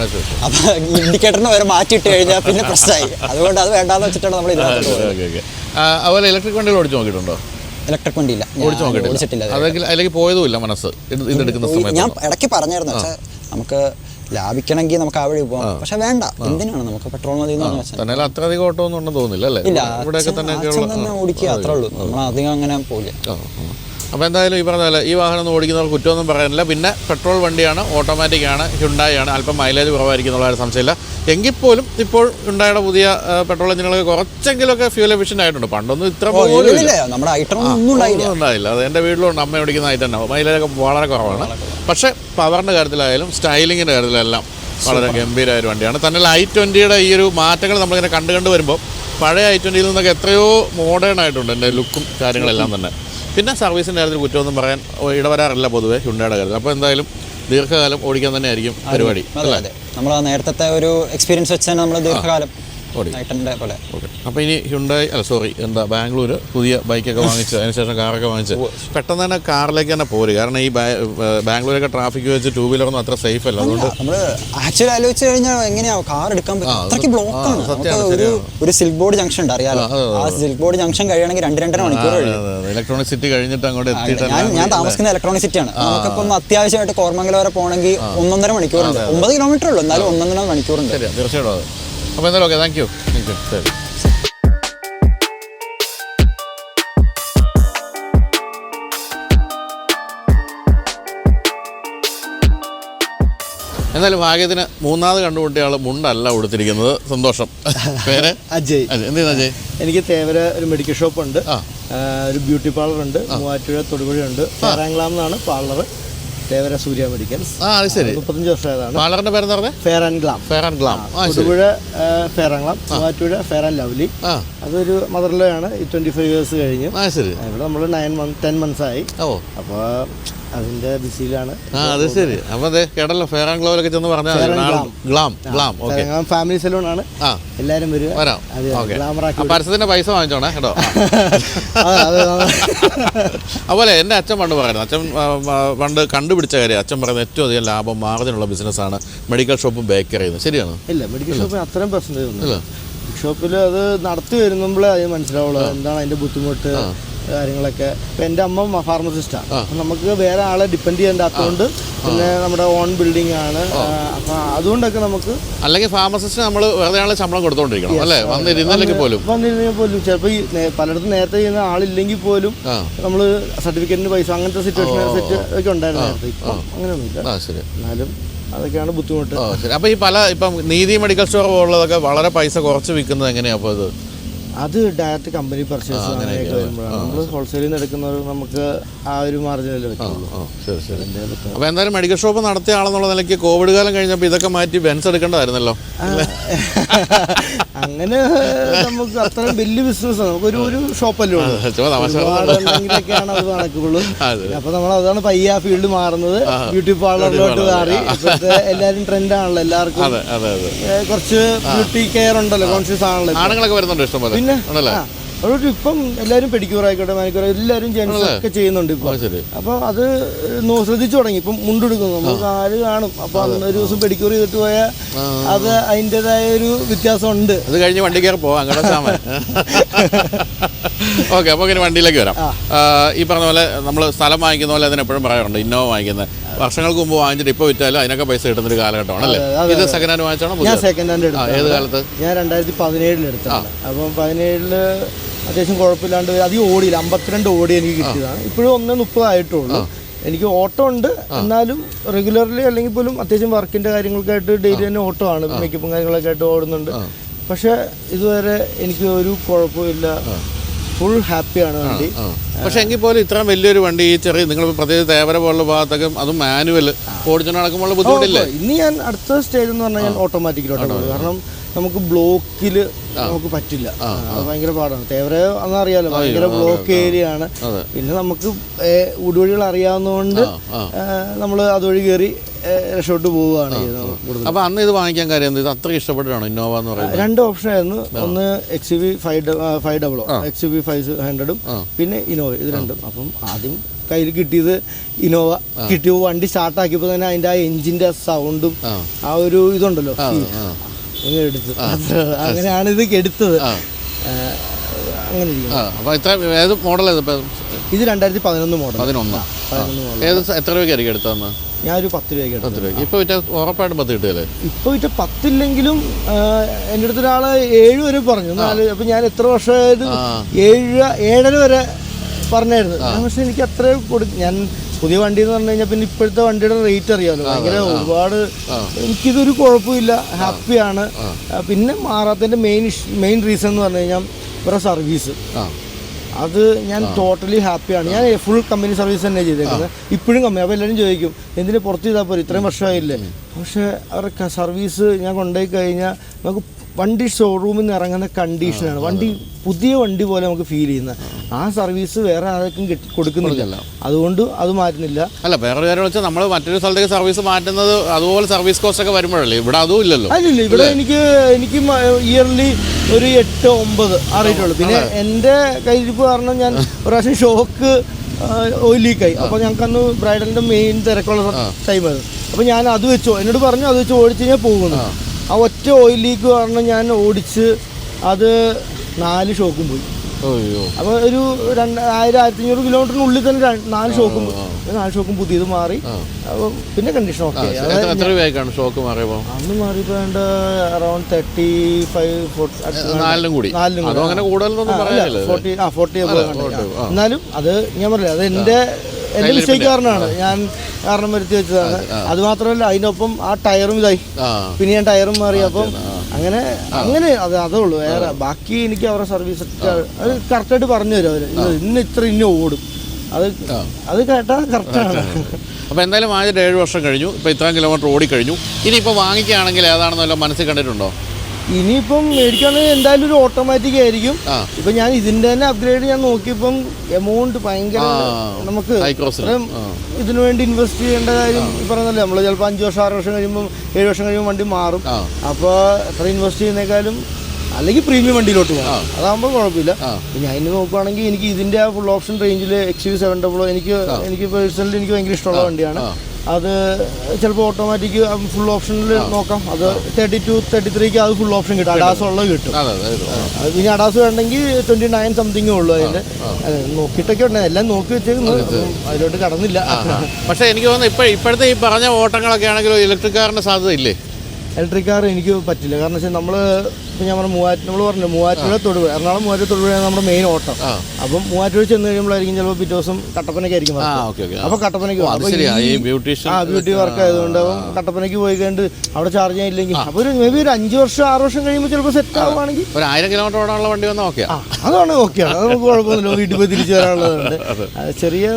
അപ്പൊ ഇൻഡിക്കേറ്ററിന് വരെ മാറ്റിയിട്ട് കഴിഞ്ഞാൽ പിന്നെ പ്രശ്നമായി. അതുകൊണ്ട് അത് വേണ്ടാന്ന് വെച്ചിട്ടാണ് നമ്മൾ ഇതിനകത്ത് അതുപോലെ ഇലക്ട്രിക് വണ്ടികൾ ഓടിച്ചു നോക്കിയിട്ടുണ്ടോ? ഇലക്ട്രിക് വണ്ടിയില്ല. ഇല്ല ഓടിച്ചു നോക്കിയിട്ടില്ല പോയതുമില്ല മനസ്സ്. ഇത് ഇതെടുക്കുന്ന ഈ- ഞാൻ സമയത്ത് ഇടയ്ക്ക് പറഞ്ഞായിരുന്നു പക്ഷേ നമുക്ക് ലാഭിക്കണമെങ്കിൽ നമുക്ക് ആ വഴി പോകാം പക്ഷെ വേണ്ട. എന്തിനാണ് നമുക്ക് പെട്രോൾ മതി തന്നെ അത്രയധികം ഓട്ടോ ഒന്നും ഉണ്ടെന്ന് തോന്നുന്നില്ല അല്ലേ? ഇല്ല. ഇവിടെയൊക്കെ തന്നെ അച്ഛൻ തന്നെ ഓടിക്കുക അത്രേ ഉള്ളൂ. നമ്മൾ അധികം അങ്ങനെ പോകില്ല അപ്പോൾ എന്തായാലും ഈ പറഞ്ഞ പോലെ ഈ വാഹനം ഒന്നും ഓടിക്കുന്നവർ കുറ്റമൊന്നും പറയാനില്ല. പിന്നെ പെട്രോൾ വണ്ടിയാണ് ഓട്ടോമാറ്റിക് ആണ് ഹുണ്ടായാണ് അല്പം മൈലേജ് കുറവായിരിക്കും എന്നുള്ള ഒരു സംശയമില്ല. എങ്കിൽ പോലും ഇപ്പോൾ ഹുണ്ടായുടെ പുതിയ പെട്രോൾ എഞ്ചിനുകളൊക്കെ കുറച്ചെങ്കിലുമൊക്കെ ഫ്യൂൽ എഫിഷ്യന്റ് ആയിട്ടുണ്ട്. പണ്ടൊന്നും ഇത്ര പോലും ഉണ്ടായില്ല. അത് എന്റെ വീട്ടിലുണ്ട്. അമ്മ ഓടിക്കുന്ന ആയിട്ട് തന്നെ മൈലേജൊക്കെ വളരെ കുറവാണ്. പക്ഷേ പവറിന്റെ കാര്യത്തിലായാലും സ്റ്റൈലിങ്ങിന്റെ കാര്യത്തിലെല്ലാം വളരെ ഗംഭീരമായ ഒരു വണ്ടിയാണ്. തന്നെ ഐ ട്വന്റിയുടെ ഈ ഒരു മാറ്റങ്ങൾ നമ്മളിങ്ങനെ കണ്ടു കണ്ട് വരുമ്പോൾ പഴയ ഐ ട്വന്റിയിൽ നിന്നൊക്കെ എത്രയോ മോഡേൺ ആയിട്ടുണ്ട് എന്റെ ലുക്കും കാര്യങ്ങളെല്ലാം തന്നെ. പിന്നെ സർവീസിന്റെ കാര്യത്തിൽ കുറ്റമൊന്നും പറയാൻ ഇടവരാറില്ല പൊതുവേ ഹുണ്ടയുടെ കാര്യത്തിൽ. അപ്പോൾ എന്തായാലും ദീർഘകാലം ഓടിക്കാൻ തന്നെ ആയിരിക്കും പരിപാടി അതെ നമ്മൾ നേരത്തെ ഒരു എക്സ്പീരിയൻസ് വെച്ച് തന്നെ നമ്മൾ ദീർഘകാലം ഓടി. ഐറ്റന്റെ പോലെ. ഓക്കെ. അപ്പോൾ ഇനി ഹ്യുണ്ടായി അല്ല സോറി എന്താ ബാംഗ്ലൂർ പുതിയ ബൈക്കൊക്കെ വാങ്ങിച്ച് അതിനുശേഷം കാറൊക്കെ വാങ്ങിച്ച് പെട്ടെന്ന് തന്നെ കാറിലേക്ക് തന്നെ പോര്. കാരണം ഈ ബാംഗ്ലൂരൊക്കെ ട്രാഫിക് വെച്ച് ടൂ വീലറൊന്നും അത്ര സേഫ് അല്ല. അതുകൊണ്ട് നമ്മൾ ആക്ച്വലി ആലോചിച്ച് കഴിഞ്ഞാൽ എങ്ങനെയാ കാർ എടുക്കാൻ പറ്റും? അത്രയ്ക്ക് ബ്ലോക്കാണ് നമുക്ക് സത്യമാണ്, ഒരു. ഒരു സിൽക്ക് ബോർഡ് ജംഗ്ഷൻ ഉണ്ട് അറിയാലോ? ആ സിൽക്ക് ബോർഡ് ജംഗ്ഷൻ കഴിയണമെങ്കിൽ രണ്ട് രണ്ടര മണിക്കൂർ ഇലക്ട്രോണിക് സിറ്റി കഴിഞ്ഞിട്ട് അങ്ങോട്ട് എത്തിയിട്ട് ഞാൻ താമസിക്കുന്ന ഇലക്ട്രോണിക് സിറ്റിയാണ് ഒന്ന് അത്യാവശ്യമായിട്ട് കോർമംഗലം വരെ പോകണമെങ്കിൽ ഒന്നൊന്നര മണിക്കൂറുണ്ട്. ഒമ്പത് കിലോമീറ്റർ ഉള്ളൂ. എന്നാലും ഒന്നൊന്നര മണിക്കൂറുണ്ട്. ഉണ്ട് തീർച്ചയായിട്ടും അപ്പോൾ എന്തായാലും okay thank you thank you ശരി എന്നാലും ഭാഗ്യത്തിന് മൂന്നാമത് കണ്ടുമുട്ടിയ ആൾ മുണ്ടല്ല കൊടുത്തിരിക്കുന്നത്. സന്തോഷം. പേര്? അജയ്. അജയ്. എന്ത് അജയ്? എനിക്ക് തേവര ഒരു മെഡിക്കൽ ഷോപ്പ് ഉണ്ട് ഒരു ബ്യൂട്ടി പാർലർ ഉണ്ട് മൂവാറ്റുപുഴ തൊടുപുഴയുണ്ട്. ഫെയറാംഗ്ലാം എന്നാണ് പാർലർ തേവര സൂര്യ മെഡിക്കൽസ്. ആ അത് ശരി. മുപ്പത്തഞ്ച് വർഷമായതാണ്. പാർലറിന്റെ പേരെന്താ പറഞ്ഞത് fair and glam fair and glam ആ fair and glam Muvattupuzha fair and lovely അതൊരു മദർലോയാണ് ഈ ട്വന്റി ഫൈവ് ഇയേഴ്സ് കഴിഞ്ഞു. ഇവിടെ നമ്മൾ നയൻ മന്ത് ടെൻ മന്ത്സ് ആയി. അപ്പോൾ അതിന്റെ ബിസിയിലാണ് ആ അത് ശരി. അപ്പൊ അതെ കേട്ടല്ലോ ഫെയർ ഗ്ലോവിലൊക്കെ ചെന്ന് പറഞ്ഞാൽ. Glam glam okay fair and glam family salon ആണ്. ആ. എല്ലാവരും വരിക. വരാം. അതെ ഓക്കെ ഗ്ലാമർ ആ പരസ്യത്തിന്റെ പൈസ വാങ്ങിച്ചോണേ കേട്ടോ. അതുപോലെ എന്റെ അച്ഛൻ പണ്ട് പറയുന്നത് അച്ഛൻ പണ്ട് കണ്ടുപിടിച്ച കാര്യം അച്ഛൻ പറയുന്നത് ഏറ്റവും അധികം ലാഭം മാർജിനുള്ള ബിസിനസ്സാണ് മെഡിക്കൽ ഷോപ്പും ബേക്കറിയും ശരിയാണ്? ഇല്ല മെഡിക്കൽ ഷോപ്പിന് അത്രയും പ്രശ്നം. ഷോപ്പിൽ അത് നടത്തി വരുമ്പോഴേ അത് മനസ്സിലാവുള്ളൂ. എന്താണ് അതിന്റെ ബുദ്ധിമുട്ട്? കാര്യങ്ങളൊക്കെ. ഇപ്പം എന്റെ അമ്മ ഫാർമസിസ്റ്റാണ് അപ്പം നമുക്ക് വേറെ ആളെ ഡിപ്പെൻഡ് ചെയ്യേണ്ടാത്തതുകൊണ്ട് പിന്നെ നമ്മുടെ ഓൺ ബിൽഡിംഗ് ആണ്. അപ്പം അതുകൊണ്ടൊക്കെ നമുക്ക് അല്ലെങ്കിൽ ഫാർമസിസ്റ്റ് നമ്മൾ വേറെ ആളെ ശമ്പളം കൊടുത്തോണ്ടിരിക്കണം അല്ലേ? വന്നിരുന്നില്ലെങ്കിൽ പോലും. വന്നിരുന്നെങ്കിൽ പോലും. ചിലപ്പോൾ ഈ പലയിടത്തും നേരത്തെ ചെയ്യുന്ന ആളില്ലെങ്കിൽ പോലും നമ്മൾ സർട്ടിഫിക്കറ്റിന് പൈസ അങ്ങനത്തെ സിറ്റുവേഷൻ സെറ്റ് ഒക്കെ ഉണ്ടായിരുന്നു നേരത്തെ. ഇപ്പം അങ്ങനെയൊന്നുമില്ല. എന്നാലും അതൊക്കെയാണ് ബുദ്ധിമുട്ട്. അപ്പോൾ ഈ പല ഇപ്പം നീതി മെഡിക്കൽ സ്റ്റോർ പോലുള്ളതൊക്കെ വളരെ പൈസ കുറച്ച് വിൽക്കുന്നത് എങ്ങനെയാ? അപ്പോൾ ഇത് അത് ഡയറക്റ്റ് കമ്പനി പർച്ചേസ് അങ്ങനെയൊക്കെ വരുമ്പോഴാണ്. നമ്മൾ ഹോൾസെയിലിൽ നിന്ന് എടുക്കുന്നവർ നമുക്ക് ആ ഒരു മാർജിനല്ലേ പറ്റുള്ളൂ ശരി ശരി. അപ്പോൾ എന്തായാലും മെഡിക്കൽ ഷോപ്പ് നടത്തിയ ആളെന്നുള്ള നിലയ്ക്ക് കോവിഡ് കാലം കഴിഞ്ഞപ്പോൾ ഇതൊക്കെ മാറ്റി ബെൻസ് എടുക്കേണ്ടതായിരുന്നല്ലോ. അങ്ങനെ നമുക്ക് അത്ര വലിയ ബിസിനസ് നമുക്ക് ഒരു ഷോപ്പല്ലേ ഉള്ളൂ. ചുമ്മാ തമാശ. ഒരുപാട് ഉണ്ടെങ്കിലൊക്കെയാണ് അത് നടക്കുള്ളൂ അപ്പോൾ അപ്പൊ നമ്മൾ അതാണ് പയ്യെ ആ ഫീൽഡ് മാറുന്നത്. ബ്യൂട്ടി പാർലറിലോട്ട് മാറി. ഇപ്പോഴത്തെ എല്ലാവരും ട്രെൻഡ് ആണല്ലോ. എല്ലാവർക്കും കുറച്ച് ബ്യൂട്ടി കെയർ ഉണ്ടല്ലോ. കോൺഷ്യസ് ആണല്ലോ. ആണുങ്ങളൊക്കെ വരുന്നുണ്ട് ഇഷ്ടംപോലെ? പിന്നെ ഉണ്ടല്ലേ ആ, അതുകൊണ്ട് ഇപ്പം എല്ലാവരും പെഡിക്യൂർ ആയിക്കോട്ടെ മാനിക്യൂർ എല്ലാവരും ജെൻസ് ഒക്കെ ചെയ്യുന്നുണ്ട് ഇപ്പൊ. അപ്പൊ അത് ശ്രദ്ധിച്ചു തുടങ്ങി. ഇപ്പം മുണ്ടെടുക്കുന്നു. നമുക്ക് ആര് കാണും? അപ്പൊ ഒരു ദിവസം പെഡിക്യൂർ ചെയ്തിട്ട് പോയാൽ അത് അതിന്റെതായ ഒരു വ്യത്യാസം ഉണ്ട് അത് കഴിഞ്ഞ് വണ്ടി കയറി പോവാം ഓക്കെ അപ്പോൾ ഇങ്ങനെ വണ്ടിയിലേക്ക് വരാം. ഈ പറഞ്ഞ പോലെ നമ്മൾ സ്ഥലം വാങ്ങിക്കുന്ന പോലെ അതിന് എപ്പോഴും പറയാറുണ്ട് ഇന്നോവ വാങ്ങിക്കുന്നത്. വർഷങ്ങൾക്ക് മുമ്പ് വാങ്ങിച്ചിട്ട് ഇപ്പോൾ വിറ്റാലും അതിനൊക്കെ പൈസ കിട്ടുന്ന ഒരു കാലഘട്ടമാണ് അല്ലേ? ഇത് സെക്കൻഡ് ഹാൻഡ് വാങ്ങിച്ചാണോ ഞാൻ സെക്കൻഡ് ഹാൻഡ് എടുത്തു ഏത് കാലത്ത്? ഞാൻ രണ്ടായിരത്തി പതിനേഴിൽ എടുത്താണ് അപ്പം പതിനേഴിൽ അത്യാവശ്യം കുഴപ്പമില്ലാണ്ട് അധികം ഓടിയില്ല. അമ്പത്തിരണ്ട് ഓടി എനിക്ക് കിട്ടിയതാണ്. ഇപ്പോഴും ഒന്ന് മുപ്പതായിട്ടുള്ളൂ എനിക്ക് ഓട്ടോ ഉണ്ട്. എന്നാലും റെഗുലർലി അല്ലെങ്കിൽ പോലും അത്യാവശ്യം വർക്കിന്റെ കാര്യങ്ങൾക്കായിട്ട് ഡെയിലി തന്നെ ഓട്ടോ ആണ്. മേക്കപ്പും കാര്യങ്ങളൊക്കെ ആയിട്ട് ഓടുന്നുണ്ട്. പക്ഷെ ഇതുവരെ എനിക്ക് ഒരു കുഴപ്പമില്ല ഫുൾ ഹാപ്പിയാണ് വണ്ടി. പക്ഷെ എങ്കിൽ പോലും ഇത്രയും വലിയൊരു വണ്ടി ഈ ചെറിയ നിങ്ങൾ പ്രത്യേകിച്ച് തേവര പോലുള്ള ഭാഗത്തൊക്കെ അതും മാനുവൽ ഓടിച്ചു നടക്കുമ്പോൾ ബുദ്ധിമുട്ടില്ലേ? ഇനി ഞാൻ അടുത്ത സ്റ്റേജ് എന്ന് പറഞ്ഞാൽ ഞാൻ ഓട്ടോമാറ്റിക്കിലോട്ട് കാരണം നമുക്ക് ബ്ലോക്കിൽ നമുക്ക് പറ്റില്ല. അത് ഭയങ്കര പാടാണ്. തേവര അന്നറിയാലോ ഭയങ്കര ബ്ലോക്ക് ഏരിയ ആണ്. പിന്നെ നമുക്ക് ഊടുവഴികൾ അറിയാവുന്നതുകൊണ്ട് നമ്മൾ അതുവഴി കയറി രക്ഷോട്ട് പോവുകയാണ് അപ്പൊ അപ്പോൾ അന്ന് ഇത് വാങ്ങിക്കാൻ കാര്യം ഇത് അത്ര ഇഷ്ടപ്പെട്ടാണോ ഇന്നോവ എന്ന് പറയുന്നത്? രണ്ട് ഓപ്ഷൻ ആയിരുന്നു. ഒന്ന് X U V five five double O X U V five ഹൺഡ്രഡും പിന്നെ ഇനോവ ഇത് രണ്ടും. അപ്പം ആദ്യം കയ്യിൽ കിട്ടിയത് ഇനോവ കിട്ടിയ വണ്ടി സ്റ്റാർട്ടാക്കിയപ്പോൾ തന്നെ അതിന്റെ ആ എഞ്ചിന്റെ സൗണ്ടും ആ. ഒരു ഇതുണ്ടല്ലോ. എടുത്തു. അങ്ങനെയാണ് ഇത് എടുത്തത്. അങ്ങനെ. അപ്പോൾ ഇത്ര ഏത് ഇപ്പം? ഇത് രണ്ടായിരത്തി പതിനൊന്ന് മോഡൽ പതിനൊന്ന്. എത്ര രൂപയ്ക്ക് എടുത്തതെന്ന് പത്ത് രൂപയ്ക്ക് എടുത്തു. പത്ത് രൂപയ്ക്ക്. ഇപ്പോൾ വിറ്റാൽ ഉറപ്പായിട്ടും പത്ത് കിട്ടുകയല്ലേ ഇപ്പോൾ വിറ്റ പത്തില്ലെങ്കിലും എന്റെ എന്റെ അടുത്ത് ഒരാൾ ഏഴ് വരെ പറഞ്ഞു. നാല് അപ്പം ഞാൻ എത്ര വർഷമായത്? ഏഴ് രൂപ ഏഴര വരെ പറഞ്ഞായിരുന്നു. ഞാൻ പക്ഷെ എനിക്ക് അത്ര കൊടുക്കും ഞാൻ പുതിയ വണ്ടി എന്ന് പറഞ്ഞു കഴിഞ്ഞാൽ പിന്നെ ഇപ്പോഴത്തെ വണ്ടിയുടെ റേറ്റ് അറിയാമല്ലോ ഭയങ്കര ഒരുപാട് എനിക്കിതൊരു കുഴപ്പമില്ല. ഹാപ്പിയാണ്. പിന്നെ മാറാത്തതിന്റെ മെയിൻ മെയിൻ റീസൺ എന്ന് പറഞ്ഞു കഴിഞ്ഞാൽ ഇവരുടെ സർവീസ് അത് ഞാൻ ടോട്ടലി ഹാപ്പിയാണ് ഞാൻ ഫുൾ കമ്പനി സർവീസ് തന്നെ ചെയ്തേക്കുന്നത്. ഇപ്പോഴും കമ്പനി അപ്പോൾ എല്ലാവരും ചോദിക്കും എന്തിനു പുറത്ത് ചെയ്താൽ പോരെ? ഇത്രയും വർഷമായില്ലേ? പക്ഷേ അവരുടെ സർവീസ് ഞാൻ കൊണ്ടുപോയി കഴിഞ്ഞാൽ നമുക്ക് വണ്ടി ഷോറൂമിൽ നിന്ന് ഇറങ്ങുന്ന കണ്ടീഷനാണ് വണ്ടി പുതിയ വണ്ടി പോലെ നമുക്ക് ഫീൽ ചെയ്യുന്ന. ആ സർവീസ് വേറെ ആർക്കും കൊടുക്കുന്നില്ല. അതുകൊണ്ട് അത് മാറ്റുന്നില്ല. അല്ല വേറെ കാര്യം വെച്ചാൽ നമ്മൾ മറ്റൊരു സ്ഥലത്തേക്ക് സർവീസ് മാറ്റുന്നത് അതുപോലെ സർവീസ് കോസ്റ്റ് ഒക്കെ വരുമ്പോഴല്ലേ? ഇവിടെ അതും ഇല്ലല്ലോ. അല്ലില്ല ഇവിടെ എനിക്ക് എനിക്ക് ഇയർലി ഒരു എട്ട് ഒമ്പത് ആ ഉള്ളൂ പിന്നെ എന്റെ കയ്യിരിപ്പ് കാരണം ഞാൻ ഒരു പ്രാവശ്യം ഷോക്ക് ഓയിൽ ലീക്കായി അപ്പോൾ ഞങ്ങൾക്ക് അന്ന് ബ്രൈഡലിന്റെ മെയിൻ തിരക്കുള്ള ടൈമായിരുന്നു അപ്പോൾ ഞാൻ അത് വെച്ചോ. എന്നോട് പറഞ്ഞു അത് വെച്ച് ഓടിച്ച് കഴിഞ്ഞാൽ പോകുന്നു. ആ ഒറ്റ ഓയിൽ ലീക്ക് കാരണം ഞാൻ ഓടിച്ച് അത് നാല് ഷോക്കും പോയി. അപ്പോൾ ഒരു രണ്ടായിരം ആയിരത്തി അഞ്ഞൂറ് കിലോമീറ്ററിനുള്ളിൽ തന്നെ നാല് ഷോക്കും പോയി. നാല് ഷോക്കും പുതിയത് മാറി. പിന്നെ കണ്ടീഷൻ ഓക്കെ ഷോക്ക് മാറിയപ്പോൾ അന്ന് മാറിയപ്പോൾ വേണ്ട അറൌണ്ട് തേർട്ടി ഫൈവ് ഫോർട്ടി നാലിനും കൂടി. നാലിനും പറയാനില്ല ഫോർട്ടി ആ. ഫോർട്ടി എന്നാലും അത് ഞാൻ പറഞ്ഞില്ല അത് എന്റെ എന്റെ മിസ്റ്റേക്ക് കാരണമാണ് ഞാൻ കാരണം വരുത്തി വെച്ചതാണ്. അത് മാത്രമല്ല അതിനൊപ്പം ആ ടയറും ഇതായി. പിന്നെ ഞാൻ ടയറും മാറി അപ്പം അങ്ങനെ അങ്ങനെ അത് അതേ ഉള്ളൂ വേറെ ബാക്കി എനിക്ക് അവരുടെ സർവീസ് അത് കറക്റ്റായിട്ട് പറഞ്ഞു തരും അവർ ഇന്ന് ഇത്ര ഇന്ന ഓടും. അത് അത് കേട്ടാ കറക്റ്റാണ്. അപ്പോൾ എന്തായാലും ആദ്യം ഏഴ് വർഷം കഴിഞ്ഞു. ഇപ്പോൾ ഇത്രയും കിലോമീറ്റർ ഓടിക്കഴിഞ്ഞു. ഇപ്പോൾ വാങ്ങിക്കുകയാണെങ്കിൽ ഏതാണെന്നല്ലോ മനസ്സിൽ കണ്ടിട്ടുണ്ടോ? ഇനിയിപ്പം മേടിക്കുകയാണെങ്കിൽ എന്തായാലും ഒരു ഓട്ടോമാറ്റിക് ആയിരിക്കും. ഇപ്പൊ ഞാൻ ഇതിന്റെ തന്നെ അപ്ഗ്രേഡ് ഞാൻ നോക്കിയപ്പം എമൗണ്ട് ഭയങ്കര നമുക്ക് ഇതിനു വേണ്ടി ഇൻവെസ്റ്റ് ചെയ്യേണ്ട കാര്യം പറഞ്ഞല്ലോ നമ്മൾ നമ്മൾ ചിലപ്പോൾ അഞ്ച് വർഷം ആറ് വർഷം കഴിയുമ്പോൾ ഏഴ് വർഷം കഴിയുമ്പോൾ വണ്ടി മാറും. അപ്പൊ അപ്പോൾ എത്ര ഇൻവെസ്റ്റ് ചെയ്യുന്നേക്കാളും അല്ലെങ്കിൽ പ്രീമിയം വണ്ടിയിലോട്ട് പോകാം അതാകുമ്പോൾ കുഴപ്പമില്ല. ഞാൻ ഇനി നോക്കുവാണെങ്കിൽ എനിക്ക് ഇതിന്റെ ആ ഫുൾ ഓപ്ഷൻ റേഞ്ചിൽ എക്സ് യു സെവൻ ഡബിൾ എനിക്ക് എനിക്ക് പേഴ്സണലി എനിക്ക് ഭയങ്കര ഇഷ്ടമുള്ള വണ്ടിയാണ്. അത് ചിലപ്പോൾ ഓട്ടോമാറ്റിക് ഫുൾ ഓപ്ഷനിൽ നോക്കാം. അത് തേർട്ടി ടു തേർട്ടി ത്രീക്ക് അത് ഫുൾ ഓപ്ഷൻ കിട്ടും. അഡാസ് ഉള്ളത് കിട്ടും. അതെ പിന്നെ അഡാസ് വേണ്ടെങ്കിൽ ട്വന്റി നയൻ സംതിങ് ഉള്ളൂ അതിന്റെ. അത് നോക്കിയിട്ടൊക്കെ ഉണ്ട്. എല്ലാം നോക്കി വെച്ചേക്കുന്നു. അതിലോട്ട് കടന്നില്ല. പക്ഷേ എനിക്ക് തോന്നുന്നു ഇപ്പൊ ഇപ്പോഴത്തെ ഈ പറഞ്ഞ ഓട്ടങ്ങളൊക്കെ ആണെങ്കിലും ഇലക്ട്രിക് കാറിന് സാധ്യത ഇല്ലേ? ഇലക്ട്രിക് കാർ എനിക്ക് പറ്റില്ല. കാരണം വെച്ചാൽ നമ്മൾ ഇപ്പം പറഞ്ഞ മൂവാറ്റ് നമ്മൾ പറഞ്ഞു മൂവാറ്റുപുഴ തൊടുപുഴ. എറണാകുളം മൂവാറ്റുപുഴ തൊടുപുഴയാണ് നമ്മുടെ മെയിൻ ഓട്ടം. അപ്പം മൂവാറ്റുപുഴ ചെന്ന് കഴിയുമ്പോഴായിരിക്കും ചിലപ്പോൾ പിറ്റേ ദിവസം കട്ടപ്പനയ്ക്ക് ആയിരിക്കും. Okay okay. അപ്പോൾ കട്ടപ്പനയ്ക്ക് ആ ബ്യൂട്ടി വർക്ക് ആയതുകൊണ്ട് അപ്പം കട്ടപ്പനയ്ക്ക് പോയി കണ്ട് അവിടെ ചാർജ് ചെയ്യാനില്ലെങ്കിൽ അപ്പോൾ ഒരു മേ ബി ഒരു അഞ്ച് വർഷം ആറ് വർഷം കഴിയുമ്പോൾ ചിലപ്പോൾ സെറ്റ് ആവുകയാണെങ്കിൽ ഒരു ആയിരം കിലോമീറ്റർ ഓടാനുള്ള വണ്ടി വന്നാൽ ഓക്കെ അതാണ് ഓക്കെയാണ് അത് നമുക്ക് കുഴപ്പമൊന്നുമില്ല. വീട്ടിൽ പോയി തിരിച്ചു വരാനുള്ളതുണ്ട്. ചെറിയ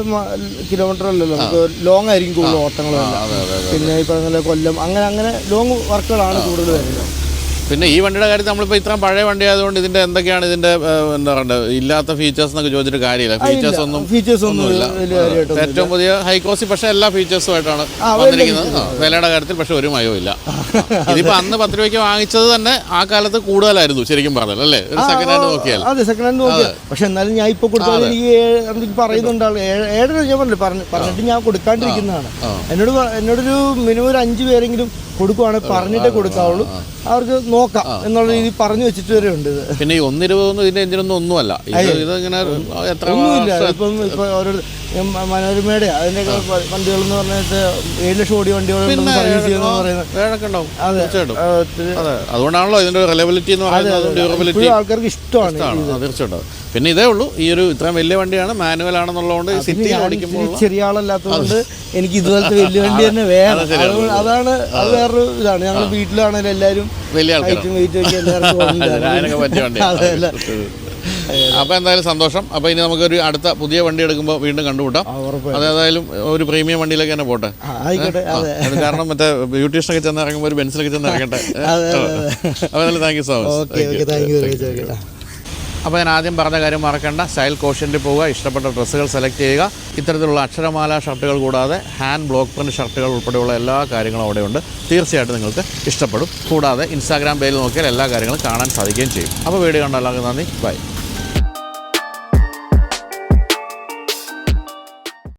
കിലോമീറ്റർ അല്ലല്ലോ. നമുക്ക് ലോങ് ആയിരിക്കും കൂടുതൽ ഓട്ടങ്ങളെല്ലാം. പിന്നെ ഈ പറഞ്ഞ കൊല്ലം അങ്ങനെ അങ്ങനെ ലോങ് വർക്കുകളാണ് കൂടുതൽ വരുന്നത്. പിന്നെ ഈ വണ്ടിയുടെ കാര്യത്തിൽ നമ്മളിപ്പോൾ ഇത്രയും പഴയ വണ്ടി ആയതുകൊണ്ട് ഇതിന്റെ എന്തൊക്കെയാണ് ഇതിന്റെ എന്താ പറയുക ഇല്ലാത്ത ഫീച്ചേഴ്സ് എന്നൊക്കെ ചോദിച്ചിട്ട് കാര്യമില്ല. ഫീച്ചേഴ്സ് ഒന്നും ഫീച്ചേഴ്സ് ഒന്നും ഇല്ല. ഏറ്റവും പുതിയ ഹൈക്കോസി പക്ഷേ എല്ലാ ഫീച്ചേഴ്സും ആയിട്ടാണ് വന്നിരിക്കുന്നത്. വിലയുടെ കാര്യത്തിൽ പക്ഷെ ഒരു മയവും ഇല്ല. ഇതിപ്പോ അന്ന് പത്ത് രൂപയ്ക്ക് വാങ്ങിച്ചത് തന്നെ ആ കാലത്ത് കൂടുതലായിരുന്നു ശരിക്കും പറഞ്ഞാൽ അല്ലേ? ഒരു സെക്കൻഡ് ഹാൻഡ് നോക്കിയാൽ. അതെ സെക്കൻഡ് ഹാൻഡ് നോക്കിയാൽ. പക്ഷെ എന്നാലും ഞാൻ ഇപ്പോൾ കൊടുത്താൽ എനിക്ക് പറയുന്നുണ്ട് ഏഴര ഞാൻ പറഞ്ഞില്ല പറഞ്ഞിട്ട് ഞാൻ കൊടുക്കാണ്ടിരിക്കുന്നതാണ്. എന്നോട് എന്നോടൊരു മിനിമം ഒരു അഞ്ച് പേരെങ്കിലും കൊടുക്കുവാണെങ്കിൽ പറഞ്ഞിട്ടേ കൊടുക്കാവുള്ളൂ. അവർക്ക് നോക്കാം എന്നുള്ള രീതി പറഞ്ഞു വെച്ചിട്ട് വരെ ഉണ്ട് ഇത്. പിന്നെ ഈ ഒന്നിരുപതൊന്നും ഇതിന്റെ എഞ്ചിനൊന്നും ഒന്നുമല്ല. ഇത് ഇത് ഇങ്ങനെ എത്ര ഒന്നുമില്ല. ഇപ്പം ഇപ്പൊ ഓരോ മനോരമയുടെ അതിന്റെ വണ്ടികൾ എന്ന് പറഞ്ഞിട്ട് ഏഴ് ലക്ഷം ഓടി വണ്ടികൾ അതുകൊണ്ടാണല്ലോ ഇതിന്റെ റിലബിലിറ്റി എന്ന് പറയുന്നത് ഡ്യൂറബിലിറ്റി ആൾക്കാർക്ക് ഇഷ്ടമാണ് തീർച്ചയായിട്ടും. പിന്നെ ഇതേ ഉള്ളൂ. ഈ ഒരു ഇത്രയും വലിയ വണ്ടിയാണ്. മാനുവൽ ആണെന്നുള്ളതുകൊണ്ട് സിറ്റി ഓടിക്കുമ്പോൾ ചെറിയ ആളല്ലാത്തതുകൊണ്ട് എനിക്ക് ഇതുപോലത്തെ വലിയ വണ്ടി തന്നെ വേണം. അതാണ് അത് വേറൊരു ഇതാണ്. ഞങ്ങൾ വീട്ടിലാണെങ്കിലും എല്ലാവരും വലിയ ഹൈറ്റും വെയിറ്റും ഒക്കെ എല്ലാവർക്കും അപ്പോൾ എന്തായാലും സന്തോഷം. അപ്പൊ ഇനി നമുക്കൊരു അടുത്ത പുതിയ വണ്ടി എടുക്കുമ്പോൾ വീണ്ടും കണ്ടുമുട്ടാം. അതേതായാലും ഒരു പ്രീമിയം വണ്ടിയിലേക്ക് തന്നെ പോട്ടെ. കാരണം മറ്റേ ബ്യൂട്ടീഷ്യനൊക്കെ ചെന്ന് ഇറങ്ങുമ്പോൾ ഒരു ബെൻസിലൊക്കെ ചെന്ന് ഇറങ്ങട്ടെ. എന്തായാലും താങ്ക് യു സോ മച്ച് അപ്പോൾ ഞാൻ ആദ്യം പറഞ്ഞ കാര്യം മറക്കണ്ട. സ്റ്റൈൽ കോഷ്യന്റിൽ പോവുക ഇഷ്ടപ്പെട്ട ഡ്രസ്സുകൾ സെലക്ട് ചെയ്യുക. ഇത്തരത്തിലുള്ള അക്ഷരമാല ഷർട്ടുകൾ കൂടാതെ ഹാൻഡ് ബ്ലോക്ക് പ്രിന്റ് ഷർട്ടുകൾ ഉൾപ്പെടെയുള്ള എല്ലാ കാര്യങ്ങളും അവിടെയുണ്ട്. തീർച്ചയായിട്ടും നിങ്ങൾക്ക് ഇഷ്ടപ്പെടും. കൂടാതെ ഇൻസ്റ്റാഗ്രാം പേജിൽ നോക്കിയാൽ എല്ലാ കാര്യങ്ങളും കാണാൻ സാധിക്കുകയും ചെയ്യും. അപ്പോൾ വീഡിയോ കണ്ട എല്ലാവർക്കും നന്ദി. ബൈ